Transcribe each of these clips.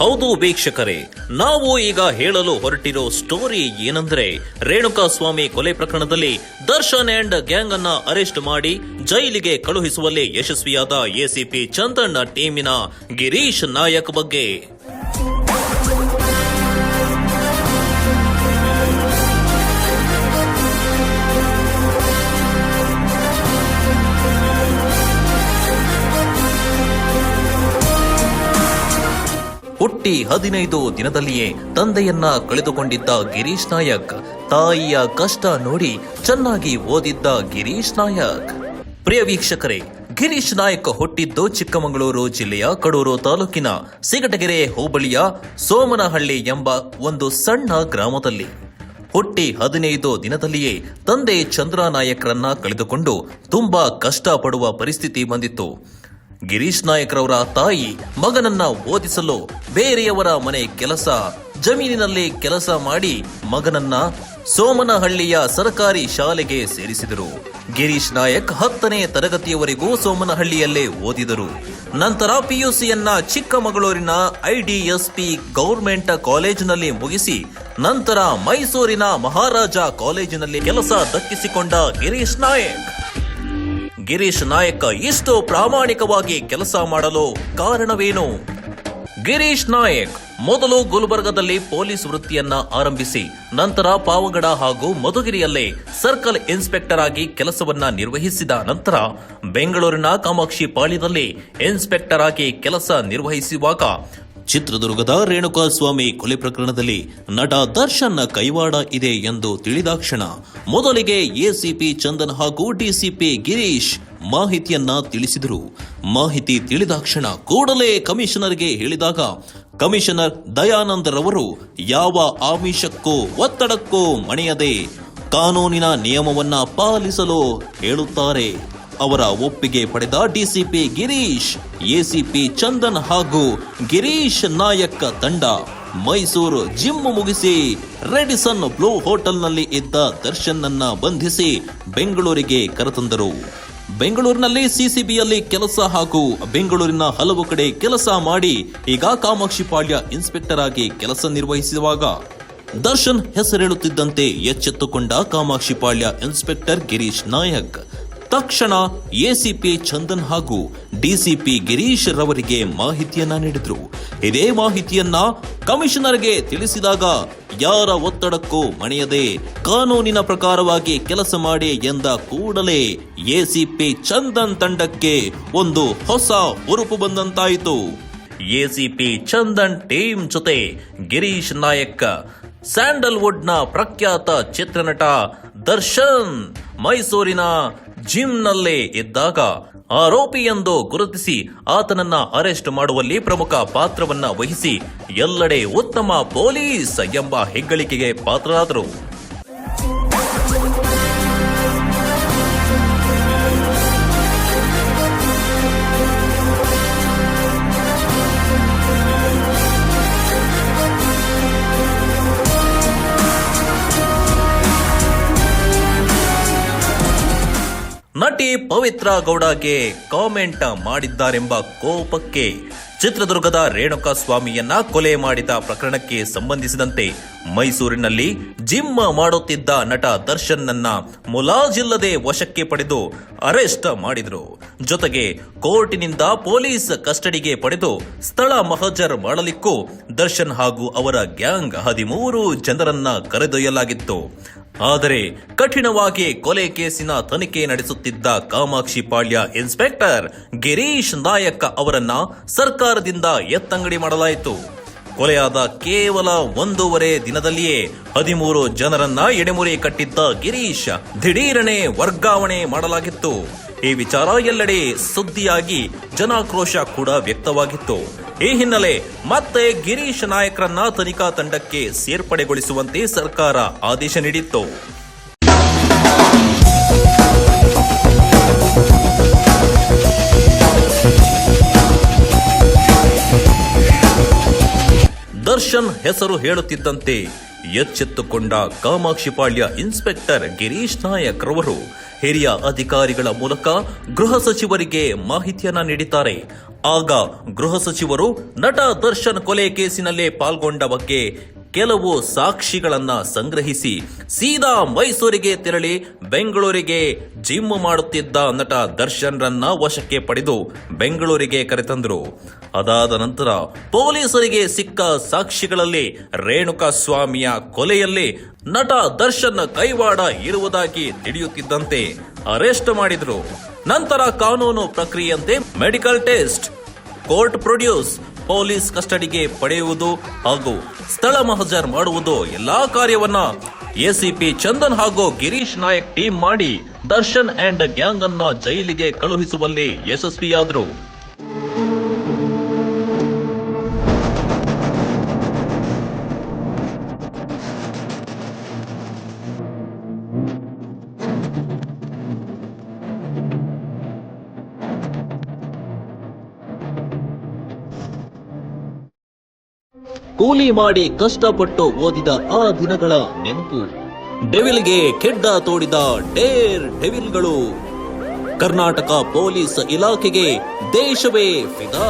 ಹೌದು ವೀಕ್ಷಕರೇ, ನಾವು ಈಗ ಹೇಳಲು ಹೊರಟಿರೋ ಸ್ಟೋರಿ ಏನಂದ್ರೆ ರೇಣುಕಾ ಸ್ವಾಮಿ ಕೊಲೆ ಪ್ರಕರಣದಲ್ಲಿ ದರ್ಶನ್ ಅಂಡ್ ಗ್ಯಾಂಗ್ ಅನ್ನ ಅರೆಸ್ಟ್ ಮಾಡಿ ಜೈಲಿಗೆ ಕಳುಹಿಸುವಲ್ಲಿ ಯಶಸ್ವಿಯಾದ ಎಸಿಪಿ ಚಂದಣ್ಣ ಟೀಮಿನ ಗಿರೀಶ್ ನಾಯಕ್ ಬಗ್ಗೆ. ಹುಟ್ಟಿ ಹದಿನೈದು ದಿನದಲ್ಲಿಯೇ ತಂದೆಯನ್ನ ಕಳೆದುಕೊಂಡಿದ್ದ ಗಿರೀಶ್ ನಾಯಕ್, ತಾಯಿಯ ಕಷ್ಟ ನೋಡಿ ಚೆನ್ನಾಗಿ ಓದಿದ್ದ ಗಿರೀಶ್ ನಾಯಕ್. ಪ್ರಿಯ ವೀಕ್ಷಕರೇ, ಗಿರೀಶ್ ನಾಯಕ್ ಹುಟ್ಟಿದ್ದು ಚಿಕ್ಕಮಗಳೂರು ಜಿಲ್ಲೆಯ ಕಡೂರು ತಾಲೂಕಿನ ಸಿಗಟಗೆರೆ ಹೋಬಳಿಯ ಸೋಮನಹಳ್ಳಿ ಎಂಬ ಒಂದು ಸಣ್ಣ ಗ್ರಾಮದಲ್ಲಿ. ಹುಟ್ಟಿ ಹದಿನೈದು ದಿನದಲ್ಲಿಯೇ ತಂದೆ ಚಂದ್ರ ನಾಯಕ್ರನ್ನ ಕಳೆದುಕೊಂಡು ತುಂಬಾ ಕಷ್ಟಪಡುವ ಪರಿಸ್ಥಿತಿ ಬಂದಿತ್ತು. ಗಿರೀಶ್ ನಾಯಕ್ರವರ ತಾಯಿ ಮಗನನ್ನ ಓದಿಸಲು ಬೇರೆಯವರ ಮನೆ ಕೆಲಸ, ಜಮೀನಿನಲ್ಲಿ ಕೆಲಸ ಮಾಡಿ ಮಗನನ್ನ ಸೋಮನಹಳ್ಳಿಯ ಸರ್ಕಾರಿ ಶಾಲೆಗೆ ಸೇರಿಸಿದರು. ಗಿರೀಶ್ ನಾಯಕ್ ಹತ್ತನೇ ತರಗತಿಯವರೆಗೂ ಸೋಮನಹಳ್ಳಿಯಲ್ಲೇ ಓದಿದರು. ನಂತರ ಪಿಯುಸಿಯನ್ನ ಚಿಕ್ಕಮಗಳೂರಿನ ಐಡಿಎಸ್ಪಿ ಗೌರ್ಮೆಂಟ್ ಕಾಲೇಜಿನಲ್ಲಿ ಮುಗಿಸಿ ನಂತರ ಮೈಸೂರಿನ ಮಹಾರಾಜ ಕಾಲೇಜಿನಲ್ಲಿ ಕೆಲಸ ದಕ್ಕಿಸಿಕೊಂಡ ಗಿರೀಶ್ ನಾಯಕ್. ಗಿರೀಶ್ ನಾಯಕ ಇಷ್ಟು ಪ್ರಾಮಾಣಿಕವಾಗಿ ಕೆಲಸ ಮಾಡಲು ಕಾರಣವೇನು? ಗಿರೀಶ್ ನಾಯಕ್ ಮೊದಲು ಗುಲ್ಬರ್ಗದಲ್ಲಿ ಪೊಲೀಸ್ ವೃತ್ತಿಯನ್ನ ಆರಂಭಿಸಿ, ನಂತರ ಪಾವಗಡ ಹಾಗೂ ಮಧುಗಿರಿಯಲ್ಲೇ ಸರ್ಕಲ್ ಇನ್ಸ್ಪೆಕ್ಟರ್ ಆಗಿ ಕೆಲಸವನ್ನ ನಿರ್ವಹಿಸಿದ ನಂತರ ಬೆಂಗಳೂರಿನ ಕಾಮಾಕ್ಷಿ ಪಾಳ್ಯದಲ್ಲಿ ಇನ್ಸ್ಪೆಕ್ಟರ್ ಆಗಿ ಕೆಲಸ ನಿರ್ವಹಿಸುವಾಗ ಚಿತ್ರದುರ್ಗದ ರೇಣುಕಾ ಸ್ವಾಮಿ ಕೊಲೆ ಪ್ರಕರಣದಲ್ಲಿ ನಟ ದರ್ಶನ್ ಕೈವಾಡ ಇದೆ ಎಂದು ತಿಳಿದಾಕ್ಷಣ. ಮೊದಲಿಗೆ ಎಸಿಪಿ ಚಂದನ್ ಹಾಗೂ ಡಿಸಿಪಿ ಗಿರೀಶ್ ಮಾಹಿತಿಯನ್ನ ತಿಳಿಸಿದರು. ಮಾಹಿತಿ ತಿಳಿದಾಕ್ಷಣ ಕೂಡಲೇ ಕಮಿಷನರ್ಗೆ ಹೇಳಿದಾಗ ಕಮಿಷನರ್ ದಯಾನಂದ್ ರವರು, ಯಾವ ಆಮಿಷಕ್ಕೂ ಒತ್ತಡಕ್ಕೂ ಮಣಿಯದೆ ಕಾನೂನಿನ ನಿಯಮವನ್ನ ಪಾಲಿಸಲು ಹೇಳುತ್ತಾರೆ. ಅವರ ಒಪ್ಪಿಗೆ ಪಡೆದ ಡಿಸಿಪಿ ಗಿರೀಶ್, ಎಸಿಪಿ ಚಂದನ್ ಹಾಗೂ ಗಿರೀಶ್ ನಾಯಕ್ ತಂಡ. ಮೈಸೂರು ಜಿಮ್ ಮುಗಿಸಿ ರೆಡಿಸನ್ ಬ್ಲೂ ಹೋಟೆಲ್ನಲ್ಲಿ ಇದ್ದ ದರ್ಶನ್ ಅನ್ನ ಬಂಧಿಸಿ ಬೆಂಗಳೂರಿಗೆ ಕರೆತಂದರು. ಬೆಂಗಳೂರಿನಲ್ಲಿ ಸಿಸಿಬಿಯಲ್ಲಿ ಕೆಲಸ ಹಾಗೂ ಬೆಂಗಳೂರಿನ ಹಲವು ಕಡೆ ಕೆಲಸ ಮಾಡಿ ಈಗ ಕಾಮಾಕ್ಷಿಪಾಳ್ಯ ಇನ್ಸ್ಪೆಕ್ಟರ್ ಆಗಿ ಕೆಲಸ ನಿರ್ವಹಿಸುವಾಗ ದರ್ಶನ್ ಹೆಸರೇಳುತ್ತಿದ್ದಂತೆ ಎಚ್ಚೆತ್ತುಕೊಂಡ ಕಾಮಾಕ್ಷಿಪಾಳ್ಯ ಇನ್ಸ್ಪೆಕ್ಟರ್ ಗಿರೀಶ್ ನಾಯಕ್. ತಕ್ಷಣ ಎಸಿಪಿ ಚಂದನ್ ಹಾಗೂ ಡಿಸಿಪಿ ಗಿರೀಶ್ ರವರಿಗೆ ಮಾಹಿತಿಯನ್ನ ನೀಡಿದ್ರು. ಇದೇ ಮಾಹಿತಿಯನ್ನ ಕಮಿಷನರ್ಗೆ ತಿಳಿಸಿದಾಗ ಯಾರ ಒತ್ತಡಕ್ಕೂ ಮಣಿಯದೆ ಕಾನೂನಿನ ಪ್ರಕಾರವಾಗಿ ಕೆಲಸ ಮಾಡಿ ಎಂದ ಕೂಡಲೇ ಎಸಿಪಿ ಚಂದನ್ ತಂಡಕ್ಕೆ ಒಂದು ಹೊಸ ಹುರುಪು ಬಂದಂತಾಯಿತು. ಎಸಿಪಿ ಚಂದನ್ ಟೀಮ್ ಜೊತೆ ಗಿರೀಶ್ ನಾಯಕ್, ಸ್ಯಾಂಡಲ್ವುಡ್ನ ಪ್ರಖ್ಯಾತ ಚಿತ್ರನಟ ದರ್ಶನ್ ಮೈಸೂರಿನ ಜಿಮ್ನಲ್ಲೇ ಇದ್ದಾಗ ಆರೋಪಿ ಎಂದು ಗುರುತಿಸಿ ಆತನನ್ನ ಅರೆಸ್ಟ್ ಮಾಡುವಲ್ಲಿ ಪ್ರಮುಖ ಪಾತ್ರವನ್ನ ವಹಿಸಿ ಎಲ್ಲೆಡೆ ಉತ್ತಮ ಪೊಲೀಸ್ ಎಂಬ ಹೆಗ್ಗಳಿಕೆಗೆ ಪಾತ್ರರಾದರು. ನಟಿ ಪವಿತ್ರ ಗೌಡಗೆ ಕಾಮೆಂಟ್ ಮಾಡಿದ್ದಾರೆಂಬ ಕೋಪಕ್ಕೆ ಚಿತ್ರದುರ್ಗದ ರೇಣುಕಾ ಸ್ವಾಮಿಯನ್ನ ಕೊಲೆ ಮಾಡಿದ ಪ್ರಕರಣಕ್ಕೆ ಸಂಬಂಧಿಸಿದಂತೆ ಮೈಸೂರಿನಲ್ಲಿ ಜಿಮ್ ಮಾಡುತ್ತಿದ್ದ ನಟ ದರ್ಶನ್ ನನ್ನ ಮುಲಾಜಿಲ್ಲದೆ ವಶಕ್ಕೆ ಪಡೆದು ಅರೆಸ್ಟ್ ಮಾಡಿದರು. ಜೊತೆಗೆ ಕೋರ್ಟಿನಿಂದ ಪೊಲೀಸ್ ಕಸ್ಟಡಿಗೆ ಪಡೆದು ಸ್ಥಳ ಮಹಜರ್ ಮಾಡಲಿಕ್ಕೂ ದರ್ಶನ್ ಹಾಗೂ ಅವರ ಗ್ಯಾಂಗ್ ಹದಿಮೂರು ಜನರನ್ನ ಕರೆದೊಯ್ಯಲಾಗಿತ್ತು. ಆದರೆ ಕಠಿಣವಾಗಿ ಕೊಲೆ ಕೇಸಿನ ತನಿಖೆ ನಡೆಸುತ್ತಿದ್ದ ಕಾಮಾಕ್ಷಿ ಪಾಳ್ಯ ಇನ್ಸ್ಪೆಕ್ಟರ್ ಗಿರೀಶ್ ನಾಯಕ್ ಅವರನ್ನ ಸರ್ಕಾರದಿಂದ ಎತ್ತಂಗಡಿ ಮಾಡಲಾಯಿತು. ಕೊಲೆಯಾದ ಕೇವಲ ಒಂದೂವರೆ ದಿನದಲ್ಲಿಯೇ ಹದಿಮೂರು ಜನರನ್ನ ಎಡೆಮುರಿ ಕಟ್ಟಿದ್ದ ಗಿರೀಶ್ ದಿಢೀರನೆ ವರ್ಗಾವಣೆ ಮಾಡಲಾಗಿತ್ತು. ಈ ವಿಚಾರ ಎಲ್ಲೆಡೆ ಸುದ್ದಿಯಾಗಿ ಜನಾಕ್ರೋಶ ಕೂಡ ವ್ಯಕ್ತವಾಗಿತ್ತು. ಈ ಹಿನ್ನೆಲೆ ಮತ್ತೆ ಗಿರೀಶ್ ನಾಯಕರನ್ನ ತನಿಖಾ ತಂಡಕ್ಕೆ ಸೇರ್ಪಡೆಗೊಳಿಸುವಂತೆ ಸರ್ಕಾರ ಆದೇಶ ನೀಡಿತ್ತು. ದರ್ಶನ್ ಹೆಸರು ಹೇಳುತ್ತಿದ್ದಂತೆ ಎಚ್ಚೆತ್ತುಕೊಂಡ ಕಾಮಾಕ್ಷಿಪಾಳ್ಯ ಇನ್ಸ್ಪೆಕ್ಟರ್ ಗಿರೀಶ್ ನಾಯಕ್ ರವರು ಹಿರಿಯ ಅಧಿಕಾರಿಗಳ ಮೂಲಕ ಗೃಹ ಸಚಿವರಿಗೆ ಮಾಹಿತಿಯನ್ನ ನೀಡಿದ್ದಾರೆ. ಆಗ ಗೃಹ ಸಚಿವರು ನಟ ದರ್ಶನ್ ಕೊಲೆ ಕೇಸಿನಲ್ಲೇ ಪಾಲ್ಗೊಂಡ ಬಗ್ಗೆ ಕೆಲವು ಸಾಕ್ಷಿಗಳನ್ನ ಸಂಗ್ರಹಿಸಿ ಸೀದಾ ಮೈಸೂರಿಗೆ ತೆರಳಿ ಬೆಂಗಳೂರಿಗೆ ಜಿಮ್ ಮಾಡುತ್ತಿದ್ದ ನಟ ದರ್ಶನ್ ರನ್ನ ವಶಕ್ಕೆ ಪಡೆದು ಬೆಂಗಳೂರಿಗೆ ಕರೆತಂದರು. ಅದಾದ ನಂತರ ಪೊಲೀಸರಿಗೆ ಸಿಕ್ಕ ಸಾಕ್ಷಿಗಳಲ್ಲಿ ರೇಣುಕಾ ಸ್ವಾಮಿಯ ಕೊಲೆಯಲ್ಲಿ ನಟ ದರ್ಶನ್ ಕೈವಾಡ ಇರುವುದಾಗಿ ತಿಳಿಯುತ್ತಿದ್ದಂತೆ ಅರೆಸ್ಟ್ ಮಾಡಿದ್ರು. ನಂತರ ಕಾನೂನು ಪ್ರಕ್ರಿಯೆಯಂತೆ medical test. Court produce police ಕಸ್ಟಡಿಗೆ ಪಡೆಯುವುದು ಹಾಗೂ ಸ್ಥಳ ಮಹಜರ್ ಮಾಡುವುದು ಎಲ್ಲಾ ಕಾರ್ಯವನ್ನ ಎಸಿಪಿ ಚಂದನ್ ಹಾಗೂ ಗಿರೀಶ್ ನಾಯಕ್ ಟೀಮ್ ಮಾಡಿ ದರ್ಶನ್ ಅಂಡ್ ಗ್ಯಾಂಗ್ ಅನ್ನ ಜೈಲಿಗೆ ಕಳುಹಿಸುವಲ್ಲಿ ಯಶಸ್ವಿಯಾದರು. ಕೂಲಿ ಮಾಡಿ ಕಷ್ಟಪಟ್ಟು ಓದಿದ ಆ ದಿನಗಳ ನೆನಪು. ಡೆವಿಲ್ಗೆ ಕೆಡ್ಡ ತೋಡಿದ ಡೇರ್ ಡೆವಿಲ್ಗಳು. ಕರ್ನಾಟಕ ಪೊಲೀಸ್ ಇಲಾಖೆಗೆ ದೇಶವೇ ಫಿದಾ.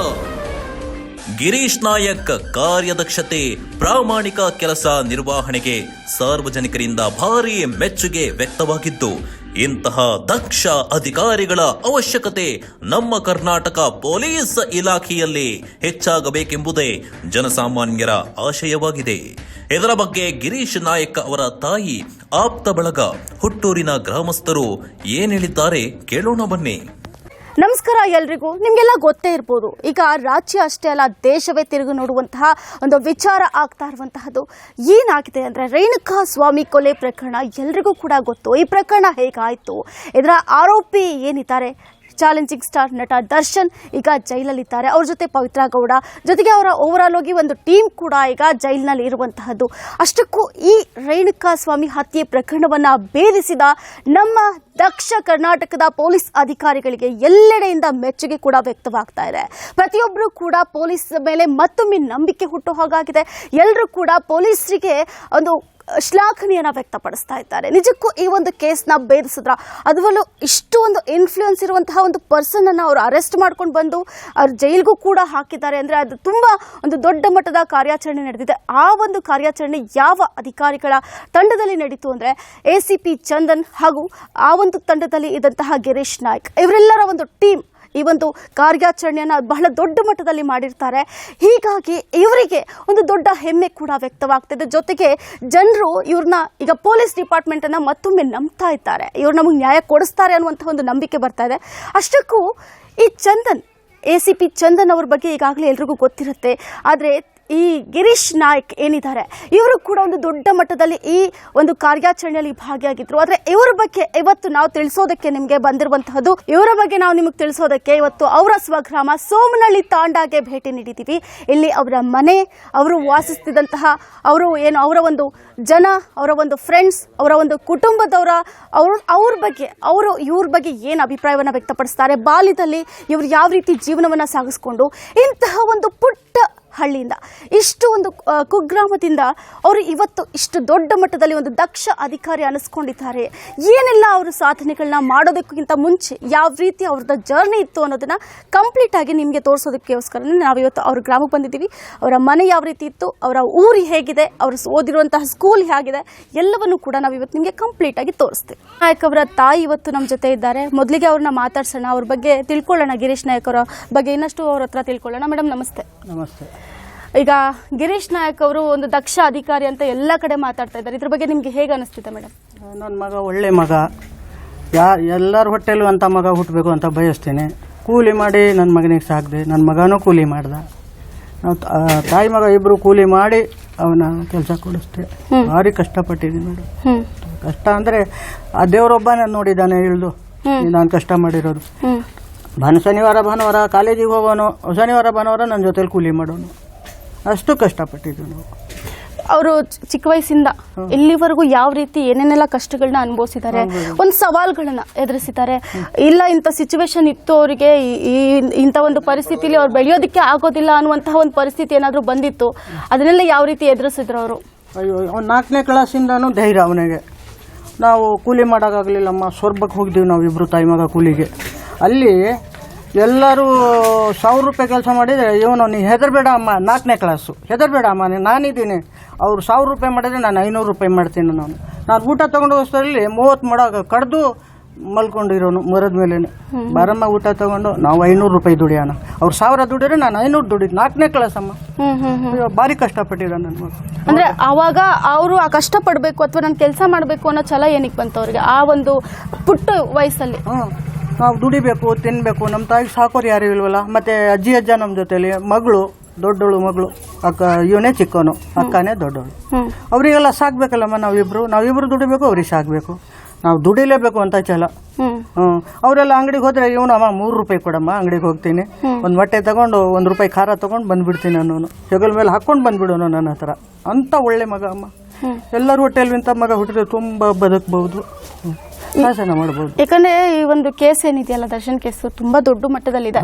ಗಿರೀಶ್ ನಾಯಕ್ ಕಾರ್ಯದಕ್ಷತೆ, ಪ್ರಾಮಾಣಿಕ ಕೆಲಸ ನಿರ್ವಹಣೆಗೆ ಸಾರ್ವಜನಿಕರಿಂದ ಭಾರೀ ಮೆಚ್ಚುಗೆ ವ್ಯಕ್ತವಾಗಿದ್ದು ಇಂತಹ ದಕ್ಷ ಅಧಿಕಾರಿಗಳ ಅವಶ್ಯಕತೆ ನಮ್ಮ ಕರ್ನಾಟಕ ಪೊಲೀಸ್ ಇಲಾಖೆಯಲ್ಲಿ ಹೆಚ್ಚಾಗಬೇಕೆಂಬುದೇ ಜನಸಾಮಾನ್ಯರ ಆಶಯವಾಗಿದೆ. ಇದರ ಬಗ್ಗೆ ಗಿರೀಶ್ ನಾಯಕ್ ಅವರ ತಾಯಿ ಆಪ್ತ ಬಳಗ ಹುಟ್ಟೂರಿನ ಗ್ರಾಮಸ್ಥರು ಏನ್ ಹೇಳಿದ್ದಾರೆ ಕೇಳೋಣ ಬನ್ನಿ. ನಮಸ್ಕಾರ ಎಲ್ರಿಗೂ. ನಿಮಗೆಲ್ಲ ಗೊತ್ತೇ ಇರ್ಬೋದು. ಈಗ ರಾಜ್ಯ ಅಷ್ಟೇ ಅಲ್ಲ, ದೇಶವೇ ತಿರುಗಿ ನೋಡುವಂತಹ ಒಂದು ವಿಚಾರ ಆಗ್ತಾ ಇರುವಂತಹದ್ದು ಏನಾಗಿದೆ ಅಂದರೆ ರೇಣುಕಾ ಸ್ವಾಮಿ ಕೊಲೆ ಪ್ರಕರಣ ಎಲ್ರಿಗೂ ಕೂಡ ಗೊತ್ತು. ಈ ಪ್ರಕರಣ ಹೇಗಾಯಿತು? ಇದರ ಆರೋಪಿ ಏನಿದ್ದಾರೆ? ಚಾಲೆಂಜಿಂಗ್ ಸ್ಟಾರ್ ನಟ ದರ್ಶನ್ ಈಗ ಜೈಲಲ್ಲಿದ್ದಾರೆ. ಅವ್ರ ಜೊತೆ ಪವಿತ್ರ ಗೌಡ, ಜೊತೆಗೆ ಅವರ ಓವರ್ ಹೋಗಿ ಒಂದು ಟೀಮ್ ಕೂಡ ಈಗ ಜೈಲಿನಲ್ಲಿ ಇರುವಂತಹದ್ದು. ಅಷ್ಟಕ್ಕೂ ಈ ರೇಣುಕಾ ಸ್ವಾಮಿ ಹತ್ಯೆ ಪ್ರಕರಣವನ್ನ ಭೇದಿಸಿದ ನಮ್ಮ ದಕ್ಷ ಕರ್ನಾಟಕದ ಪೊಲೀಸ್ ಅಧಿಕಾರಿಗಳಿಗೆ ಎಲ್ಲೆಡೆಯಿಂದ ಮೆಚ್ಚುಗೆ ಕೂಡ ವ್ಯಕ್ತವಾಗ್ತಾ ಇದೆ. ಪ್ರತಿಯೊಬ್ಬರು ಕೂಡ ಪೊಲೀಸ್ ಮೇಲೆ ಮತ್ತೊಮ್ಮೆ ನಂಬಿಕೆ ಹುಟ್ಟೋ ಹಾಗಾಗಿದೆ. ಎಲ್ಲರೂ ಕೂಡ ಪೊಲೀಸರಿಗೆ ಒಂದು ಶ್ಲಾಘನೆಯನ್ನ ವ್ಯಕ್ತಪಡಿಸ್ತಾ ಇದ್ದಾರೆ. ನಿಜಕ್ಕೂ ಈ ಒಂದು ಕೇಸ್ನ ಭೇದಿಸಿದ್ರ ಅದರಲ್ಲೂ ಇಷ್ಟು ಒಂದು ಇನ್ಫ್ಲೂಯೆನ್ಸ್ ಇರುವಂತಹ ಒಂದು ಪರ್ಸನ್ ಅನ್ನ ಅವರು ಅರೆಸ್ಟ್ ಮಾಡ್ಕೊಂಡು ಬಂದು ಅವ್ರು ಜೈಲ್ಗೂ ಕೂಡ ಹಾಕಿದ್ದಾರೆ ಅಂದ್ರೆ ಅದು ತುಂಬಾ ಒಂದು ದೊಡ್ಡ ಮಟ್ಟದ ಕಾರ್ಯಾಚರಣೆ ನಡೆದಿದೆ. ಆ ಒಂದು ಕಾರ್ಯಾಚರಣೆ ಯಾವ ಅಧಿಕಾರಿಗಳ ತಂಡದಲ್ಲಿ ನಡೀತು ಅಂದ್ರೆ ಎ ಸಿ ಪಿ ಚಂದನ್ ಹಾಗೂ ಆ ಒಂದು ತಂಡದಲ್ಲಿ ಇದ್ದಂತಹ ಗಿರೀಶ್ ನಾಯ್ಕ್. ಇವರೆಲ್ಲರ ಒಂದು ಟೀಮ್ ಈ ಒಂದು ಕಾರ್ಯಾಚರಣೆಯನ್ನು ಬಹಳ ದೊಡ್ಡ ಮಟ್ಟದಲ್ಲಿ ಮಾಡಿರ್ತಾರೆ. ಹೀಗಾಗಿ ಇವರಿಗೆ ಒಂದು ದೊಡ್ಡ ಹೆಮ್ಮೆ ಕೂಡ ವ್ಯಕ್ತವಾಗ್ತಿದೆ. ಜೊತೆಗೆ ಜನರು ಇವ್ರನ್ನ ಈಗ ಪೊಲೀಸ್ ಡಿಪಾರ್ಟ್ಮೆಂಟನ್ನು ಮತ್ತೊಮ್ಮೆ ನಂಬ್ತಾ ಇದ್ದಾರೆ. ಇವ್ರು ನಮಗೆ ನ್ಯಾಯ ಕೊಡಿಸ್ತಾರೆ ಅನ್ನುವಂಥ ಒಂದು ನಂಬಿಕೆ ಬರ್ತಾ ಇದೆ. ಅಷ್ಟಕ್ಕೂ ಈ Chandan, A C P Chandan ಅವ್ರ ಬಗ್ಗೆ ಈಗಾಗಲೇ ಎಲ್ರಿಗೂ ಗೊತ್ತಿರುತ್ತೆ. ಆದರೆ ಈ ಗಿರೀಶ್ ನಾಯ್ಕ್ ಏನಿದ್ದಾರೆ, ಇವರು ಕೂಡ ಒಂದು ದೊಡ್ಡ ಮಟ್ಟದಲ್ಲಿ ಈ ಒಂದು ಕಾರ್ಯಾಚರಣೆಯಲ್ಲಿ ಭಾಗಿಯಾಗಿದ್ರು. ಆದರೆ ಇವರ ಬಗ್ಗೆ ಇವತ್ತು ನಾವು ತಿಳಿಸೋದಕ್ಕೆ ನಿಮಗೆ ಬಂದಿರುವಂತಹದ್ದು, ಇವರ ಬಗ್ಗೆ ನಾವು ನಿಮಗೆ ತಿಳಿಸೋದಕ್ಕೆ ಇವತ್ತು ಅವರ ಸ್ವಗ್ರಾಮ ಸೋಮನಹಳ್ಳಿ ತಾಂಡಾಗೆ ಭೇಟಿ ನೀಡಿದ್ದೀವಿ. ಇಲ್ಲಿ ಅವರ ಮನೆ, ಅವರು ವಾಸಿಸ್ತಿದ್ದಂತಹ, ಅವರು ಏನು, ಅವರ ಒಂದು ಜನ, ಅವರ ಒಂದು ಫ್ರೆಂಡ್ಸ್ ಅವರ ಒಂದು ಕುಟುಂಬದವರ, ಅವ್ರ ಅವ್ರ ಬಗ್ಗೆ, ಅವರು, ಇವ್ರ ಬಗ್ಗೆ ಏನು ಅಭಿಪ್ರಾಯವನ್ನು ವ್ಯಕ್ತಪಡಿಸ್ತಾರೆ, ಬಾಲ್ಯದಲ್ಲಿ ಇವರು ಯಾವ ರೀತಿ ಜೀವನವನ್ನು ಸಾಗಿಸ್ಕೊಂಡು ಇಂತಹ ಒಂದು ಪುಟ್ಟ ಹಳ್ಳಿಯಿಂದ. ಇಷ್ಟು ಒಂದು ಕುಗ್ರಾಮದಿಂದ ಅವರು ಇವತ್ತು ಇಷ್ಟು ದೊಡ್ಡ ಮಟ್ಟದಲ್ಲಿ ಒಂದು ದಕ್ಷ ಅಧಿಕಾರಿ ಅನಿಸ್ಕೊಂಡಿದ್ದಾರೆ. ಏನೆಲ್ಲ ಅವರು ಸಾಧನೆಗಳನ್ನ ಮಾಡೋದಕ್ಕಿಂತ ಮುಂಚೆ ಯಾವ ರೀತಿ ಅವ್ರದ್ದು ಜರ್ನಿ ಇತ್ತು ಅನ್ನೋದನ್ನು ಕಂಪ್ಲೀಟ್ ಆಗಿ ನಿಮಗೆ ತೋರಿಸೋದಕ್ಕೋಸ್ಕರ ನಾವು ಇವತ್ತು ಅವ್ರ ಗ್ರಾಮಕ್ಕೆ ಬಂದಿದ್ದೀವಿ. ಅವರ ಮನೆ ಯಾವ ರೀತಿ ಇತ್ತು, ಅವರ ಊರು ಹೇಗಿದೆ, ಅವರು ಓದಿರುವಂತಹ ಸ್ಕೂಲ್ ಹೇಗಿದೆ, ಎಲ್ಲವನ್ನು ಕೂಡ ನಾವು ಇವತ್ತು ನಿಮಗೆ ಕಂಪ್ಲೀಟ್ ಆಗಿ ತೋರಿಸ್ತೀವಿ. ನಾಯಕ್ ಅವರ ತಾಯಿ ಇವತ್ತು ನಮ್ಮ ಜೊತೆ ಇದ್ದಾರೆ. ಮೊದಲಿಗೆ ಅವ್ರನ್ನ ಮಾತಾಡ್ಸೋಣ, ಅವ್ರ ಬಗ್ಗೆ ತಿಳ್ಕೊಳ್ಳೋಣ, ಗಿರೀಶ್ ನಾಯಕ್ ಅವರ ಬಗ್ಗೆ ಇನ್ನಷ್ಟು ಅವ್ರ ಹತ್ರ ತಿಳ್ಕೊಳ್ಳೋಣ. ಮೇಡಮ್, ನಮಸ್ತೆ. ನಮಸ್ತೆ. ಈಗ ಗಿರೀಶ್ ನಾಯಕ್ ಅವರು ಒಂದು ದಕ್ಷ ಅಧಿಕಾರಿ ಅಂತ ಎಲ್ಲ ಕಡೆ ಮಾತಾಡ್ತಾ ಇದ್ದಾರೆ. ಇದ್ರ ಬಗ್ಗೆ ನಿಮ್ಗೆ ಹೇಗೆ ಅನಿಸ್ತಿದೆ ಮೇಡಮ್ ನನ್ನ ಮಗ ಒಳ್ಳೆ ಮಗ. ಯಾ ಎಲ್ಲರ ಹೊಟ್ಟೆಲೂ ಅಂತ ಮಗ ಹುಟ್ಟಬೇಕು ಅಂತ ಬಯಸ್ತೇನೆ. ಕೂಲಿ ಮಾಡಿ ನನ್ನ ಮಗನಿಗೆ ಸಾಕಿದೆ. ನನ್ನ ಮಗನೂ ಕೂಲಿ ಮಾಡ್ದ. ನಾವು ತಾಯಿ ಮಗ ಇಬ್ಬರು ಕೂಲಿ ಮಾಡಿ ಅವನ ಕೆಲಸ ಕೊಡಿಸ್ತೆ ಭಾರಿ ಕಷ್ಟಪಟ್ಟಿದ್ದೀನಿ ಮೇಡಮ್ ಕಷ್ಟ ಅಂದರೆ ಆ ದೇವರೊಬ್ಬ ನಾನು ನೋಡಿದ್ದಾನೆ ಇಳ್ದು ನಾನು ಕಷ್ಟ ಮಾಡಿರೋದು. ಭಾನು ಶನಿವಾರ ಭಾನುವಾರ ಕಾಲೇಜಿಗೆ ಹೋಗೋನು ಶನಿವಾರ ಭಾನುವಾರ ನನ್ನ ಜೊತೆಲಿ ಕೂಲಿ ಮಾಡೋನು. ಅಷ್ಟು ಕಷ್ಟಪಟ್ಟಿದ್ವಿ ನಾವು. ಅವರು ಚಿಕ್ಕ ವಯಸ್ಸಿಂದ ಇಲ್ಲಿವರೆಗೂ ಯಾವ ರೀತಿ ಏನೇನೆಲ್ಲ ಕಷ್ಟಗಳನ್ನ ಅನುಭವಿಸಿದ್ದಾರೆ ಒಂದು ಸವಾಲುಗಳನ್ನ ಎದುರಿಸಿದ್ದಾರೆ. ಇಲ್ಲ ಇಂಥ ಸಿಚುವೇಶನ್ ಇತ್ತು ಅವರಿಗೆ ಈ ಇಂಥ ಒಂದು ಪರಿಸ್ಥಿತಿಲಿ ಅವ್ರು ಬೆಳೆಯೋದಕ್ಕೆ ಆಗೋದಿಲ್ಲ ಅನ್ನುವಂತಹ ಒಂದು ಪರಿಸ್ಥಿತಿ ಏನಾದರೂ ಬಂದಿತ್ತು ಅದನ್ನೆಲ್ಲ ಯಾವ ರೀತಿ ಎದುರಿಸಿದ್ರು ಅವರು? ಅಯ್ಯೋ ಅವ್ನು ನಾಲ್ಕನೇ ಕ್ಲಾಸಿಂದನೂ ಧೈರ್ಯ ಅವನಿಗೆ. ನಾವು ಕೂಲಿ ಮಾಡೋಕ್ಕಾಗಲಿಲ್ಲಮ್ಮ ಸ್ವರ್ಬಕ್ಕೆ ಹೋಗಿದ್ದೀವಿ ನಾವು ಇಬ್ಬರು ತಾಯಿ ಮಗ ಕೂಲಿಗೆ. ಅಲ್ಲಿ ಎಲ್ಲರೂ ಸಾವಿರ ರೂಪಾಯಿ ಕೆಲಸ ಮಾಡಿದರೆ ಇವನು ನೀ ಹೆದರ್ಬೇಡ ಅಮ್ಮ ನಾಲ್ಕನೇ ಕ್ಲಾಸು ಹೆದರ್ಬೇಡ ಅಮ್ಮ ನೀನು ನಾನಿದ್ದೀನಿ. ಅವ್ರು ಸಾವಿರ ರೂಪಾಯಿ ಮಾಡಿದರೆ ನಾನು ಐನೂರು ರೂಪಾಯಿ ಮಾಡ್ತೀನಿ ನಾನು. ನಾನು ಊಟ ತೊಗೊಂಡು ಹೋಗೋಷ್ಟರಲ್ಲಿ ಮೂವತ್ತು ಮೊಡ ಕಡ್ದು ಮಲ್ಕೊಂಡಿರೋನು ಮರದ ಮೇಲೆ ಬಾರಮ್ಮ ಊಟ ತಗೊಂಡು ನಾವು ಐನೂರು ರೂಪಾಯಿ ದುಡಿಯೋಣ. ಅವ್ರು ಸಾವಿರ ದುಡಿದ್ರೆ ನಾನು ಐನೂರು ದುಡಿದ್ ನಾಲ್ಕನೇ ಕ್ಲಾಸ್ ಅಮ್ಮ. ಭಾರಿ ಕಷ್ಟಪಟ್ಟಿದ ನನ್ನ ಮಗ. ಅಂದ್ರೆ ಅವಾಗ ಅವರು ಆ ಕಷ್ಟ ಪಡ್ಬೇಕು ಅಥವಾ ನಾನು ಕೆಲಸ ಮಾಡಬೇಕು ಅನ್ನೋ ಛಲ ಏನಕ್ಕೆ ಬಂತು ಅವ್ರಿಗೆ? ಆ ಒಂದು ಪುಟ್ಟ ವಯಸ್ಸಲ್ಲಿ. ಹ್ಞೂ ನಾವು ದುಡಿಬೇಕು ತಿನ್ನಬೇಕು ನಮ್ಮ ತಾಯಿಗೆ ಸಾಕೋರು ಯಾರೂ ಇಲ್ವಲ್ಲ ಮತ್ತೆ ಅಜ್ಜಿ ಅಜ್ಜ ನಮ್ಮ ಜೊತೆಲಿ ಮಗಳು ದೊಡ್ಡವಳು ಮಗಳು ಅಕ್ಕ ಇವನೇ ಚಿಕ್ಕವನು ಅಕ್ಕನೇ ದೊಡ್ಡವಳು. ಅವರಿಗೆಲ್ಲ ಸಾಕ್ಬೇಕಲ್ಲಮ್ಮ ನಾವಿಬ್ರು ನಾವಿಬ್ರು ದುಡಿಬೇಕು ಅವ್ರಿಗೆ ಸಾಕಬೇಕು. ನಾವು ದುಡಿಲೇಬೇಕು ಅಂತ ಚಲ ಹ್ಞೂ ಅವರೆಲ್ಲ ಅಂಗಡಿಗೆ ಹೋದ್ರೆ ಇವನು ಅಮ್ಮ ಮೂರು ರೂಪಾಯಿ ಕೊಡಮ್ಮ ಅಂಗಡಿಗೆ ಹೋಗ್ತೀನಿ. ಒಂದು ಮೊಟ್ಟೆ ತಗೊಂಡು ಒಂದು ರೂಪಾಯಿ ಖಾರ ತಗೊಂಡು ಬಂದ್ಬಿಡ್ತೀನಿ ನಾನು ಹೆಗಲ ಮೇಲೆ ಹಾಕ್ಕೊಂಡು ಬಂದ್ಬಿಡೋನು ನನ್ನ ಹತ್ರ. ಅಂತ ಒಳ್ಳೆ ಮಗ ಅಮ್ಮ. ಎಲ್ಲರೂ ಹೋಟೆಲ್ವಿಂತ ಮಗ ಹುಟ್ಟಿದ್ರೆ ತುಂಬ ಬದುಕಬಹುದು. ಶಾಸನ ಮಾಡ್ಬೋದು. ಯಾಕಂದ್ರೆ ಈ ಒಂದು ಕೇಸ್ ಏನಿದೆಯಲ್ಲ ದರ್ಶನ್ ಕೇಸ್ ತುಂಬಾ ದೊಡ್ಡ ಮಟ್ಟದಲ್ಲಿದೆ.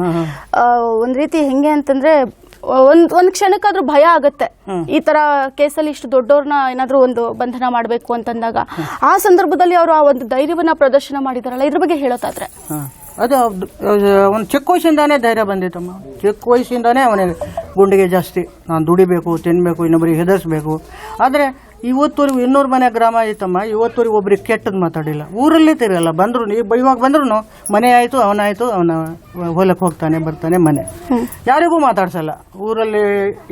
ಆ, ಒಂದ್ ರೀತಿ ಹೆಂಗೆ ಅಂತಂದ್ರೆ ಒಂದ್ ಒಂದ್ ಕ್ಷಣಕ್ಕಾದ್ರೂ ಭಯ ಆಗತ್ತೆ. ಈ ತರ ಕೇಸಲ್ಲಿ ಇಷ್ಟು ದೊಡ್ಡವ್ರನ್ನ ಏನಾದ್ರೂ ಒಂದು ಬಂಧನ ಮಾಡಬೇಕು ಅಂತಂದಾಗ ಆ ಸಂದರ್ಭದಲ್ಲಿ ಅವರು ಆ ಒಂದು ಧೈರ್ಯವನ್ನ ಪ್ರದರ್ಶನ ಮಾಡಿದಾರಲ್ಲ ಇದ್ರ ಬಗ್ಗೆ ಹೇಳೋತಾದ್ರೆ ಹಾಂ. ಅದು ಒಂದು ಚಿಕ್ಕ ವಯಸ್ಸಿಂದಾನೇ ಧೈರ್ಯ ಬಂದಿತ್ತಮ್ಮ. ಚಿಕ್ಕ ವಯಸ್ಸಿಂದಾನೇ ಅವನಿಗೆ ಗುಂಡಿಗೆ ಜಾಸ್ತಿ ನಾನು ದುಡಿಬೇಕು ತಿನ್ನಬೇಕು ಇನ್ನೊಬ್ಬರಿಗೆ ಹೆದರ್ಸ್ಬೇಕು. ಆದರೆ ಇವತ್ತೂರಿಗೆ ಇನ್ನೂರು ಮನೆ ಗ್ರಾಮ ಐತಮ್ಮ ಇವತ್ತೂರಿಗೆ ಒಬ್ರಿಗೆ ಕೆಟ್ಟದ್ದು ಮಾತಾಡಿಲ್ಲ. ಊರಲ್ಲೇ ತಿರಲ್ಲ ಬಂದ್ರು ಇವಾಗ ಬಂದ್ರು ಮನೆ ಆಯಿತು ಅವನಾಯಿತು ಅವನ ಹೊಲಕ್ಕೆ ಹೋಗ್ತಾನೆ ಬರ್ತಾನೆ ಮನೆ. ಯಾರಿಗೂ ಮಾತಾಡ್ಸಲ್ಲ ಊರಲ್ಲಿ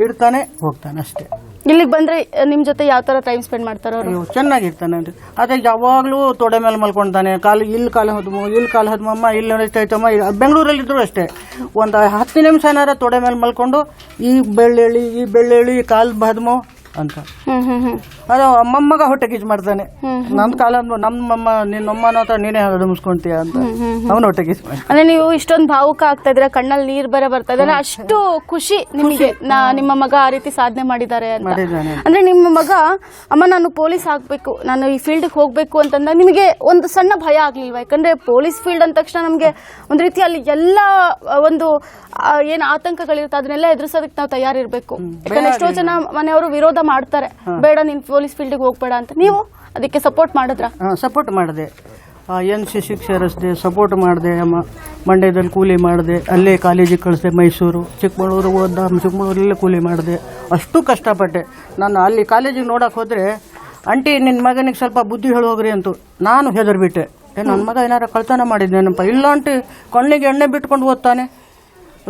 ಇಡ್ತಾನೆ ಹೋಗ್ತಾನೆ ಅಷ್ಟೇ. ಇಲ್ಲಿಗೆ ಬಂದ್ರೆ ನಿಮ್ ಜೊತೆ ಯಾವ ತರ ಟೈಮ್ ಸ್ಪೆಂಡ್ ಮಾಡ್ತಾರೋ ಅಯ್ಯೋ ಚೆನ್ನಾಗಿರ್ತಾನೆ ಅಂದ್ರೆ ಅದೇ ಯಾವಾಗಲೂ ತೊಡೆ ಮೇಲೆ ಮಲ್ಕೊಂತಾನೆ ಕಾಲು ಇಲ್ಲಿ ಕಾಲು ಹದ್ಮು ಇಲ್ಲಿ ಕಾಲು ಹದ್ಮಮ್ಮ ಇಲ್ಲಿ ಬೆಂಗಳೂರಲ್ಲಿ ಇದ್ರು ಅಷ್ಟೇ. ಒಂದು ಹತ್ತು ನಿಮಿಷ ಏನಾರ ತೊಡೆ ಮೇಲೆ ಮಲ್ಕೊಂಡು ಈ ಬೆಳ್ಳುಳ್ಳಿ ಈ ಬೆಳ್ಳುಳ್ಳಿ ಈ ಕಾಲು ಹದ್ಮು ಅಂತ. ಅದು ಮೊಮ್ಮಗ ಹೊಟ್ಟೆ ಗೀಜ್ ಮಾಡ್ತಾನೆ. ನನ್ನ ಕಾಲ ನಮ್ಮಮ್ಮ ನಿನ್ನಮ್ಮನ ಹತ್ರ ನೀನೇ ಹದಮಿಸ್ಕೊಂತೀಯ ಅಂತ. ಅವನ ಹೊಟ್ಟೆ ಗೀಜ್ ಅಂದ್ರೆ ನೀವು ಇಷ್ಟೊಂದು ಭಾವುಕ ಆಗ್ತಾ ಇದ್ರೆ ಕಣ್ಣಲ್ಲಿ ನೀರ್ ಬರ ಬರ್ತಾ ಇದ್ರೆ ಅಷ್ಟು ಖುಷಿ ನಿಮಗೆ. ನಾ ನಿಮ್ಮ ಮಗ ಆ ರೀತಿ ಸಾಧನೆ ಮಾಡಿದ್ದಾರೆ ಅಂತ. ಅಂದ್ರೆ ನಿಮ್ಮ ಮಗ ಅಮ್ಮ ನಾನು ಪೊಲೀಸ್ ಆಗ್ಬೇಕು. ನಾನು ಈ ಫೀಲ್ಡ್ ಹೋಗ್ಬೇಕು ಅಂತಂದಾಗ ನಿಮಗೆ ಒಂದು ಸಣ್ಣ ಭಯ ಆಗ್ಲಿಲ್ವಾ? ಯಾಕಂದ್ರೆ ಪೊಲೀಸ್ ಫೀಲ್ಡ್ ಅಂದ ತಕ್ಷಣ ನಮಗೆ ಒಂದು ರೀತಿ ಅಲ್ಲಿ ಎಲ್ಲ ಒಂದು ಏನ್ ಆತಂಕಗಳಿರುತ್ತೆ ಅದನ್ನೆಲ್ಲ ಎದುರಿಸೋದಕ್ಕೆ ನಾವು ತಯಾರಿರ್ಬೇಕು. ಯಾಕಂದ್ರೆ ಎಷ್ಟೋ ಜನ ಮನೆಯವರು ವಿರೋಧ ಮಾಡ್ತಾರೆ. ಬೇಡ ನೀನ್ ಪೊಲೀಸ್ ಫೀಲ್ಡ್ಗೆ ಹೋಗ್ಬೇಡ ಅಂತ. ನೀವು ಅದಕ್ಕೆ ಸಪೋರ್ಟ್ ಮಾಡಿದ್ರ? ಸಪೋರ್ಟ್ ಮಾಡಿದೆ. ಎನ್ ಸಿ ಶಿಕ್ಷೆ ಸೇರಿಸಿದೆ ಸಪೋರ್ಟ್ ಮಾಡಿದೆ. ಅಮ್ಮ ಮಂಡ್ಯದಲ್ಲಿ ಕೂಲಿ ಮಾಡಿದೆ. ಅಲ್ಲೇ ಕಾಲೇಜಿಗೆ ಕಳಿಸಿದೆ ಮೈಸೂರು. ಚಿಕ್ಕಮಗಳೂರು ಹೋದ ಚಿಕ್ಕಮಗಳೂರಲ್ಲೇ ಕೂಲಿ ಮಾಡಿದೆ. ಅಷ್ಟು ಕಷ್ಟಪಟ್ಟೆ. ನಾನು ಅಲ್ಲಿ ಕಾಲೇಜಿಗೆ ನೋಡೋಕೆ ಹೋದರೆ ಆಂಟಿ ನಿನ್ನ ಮಗನಿಗೆ ಸ್ವಲ್ಪ ಬುದ್ಧಿ ಹೇಳೋಗ್ರಿ ಹೋಗ್ರಿ ಅಂತು. ನಾನು ಹೆದರ್ಬಿಟ್ಟೆ. ಏ ನನ್ನ ಮಗ ಏನಾರ ಕಳ್ತನ ಮಾಡಿದ್ದೇನಪ್ಪ ಇಲ್ಲ ಅಂಟಿ ಕಣ್ಣಿಗೆ ಎಣ್ಣೆ ಬಿಟ್ಕೊಂಡು ಓದ್ತಾನೆ.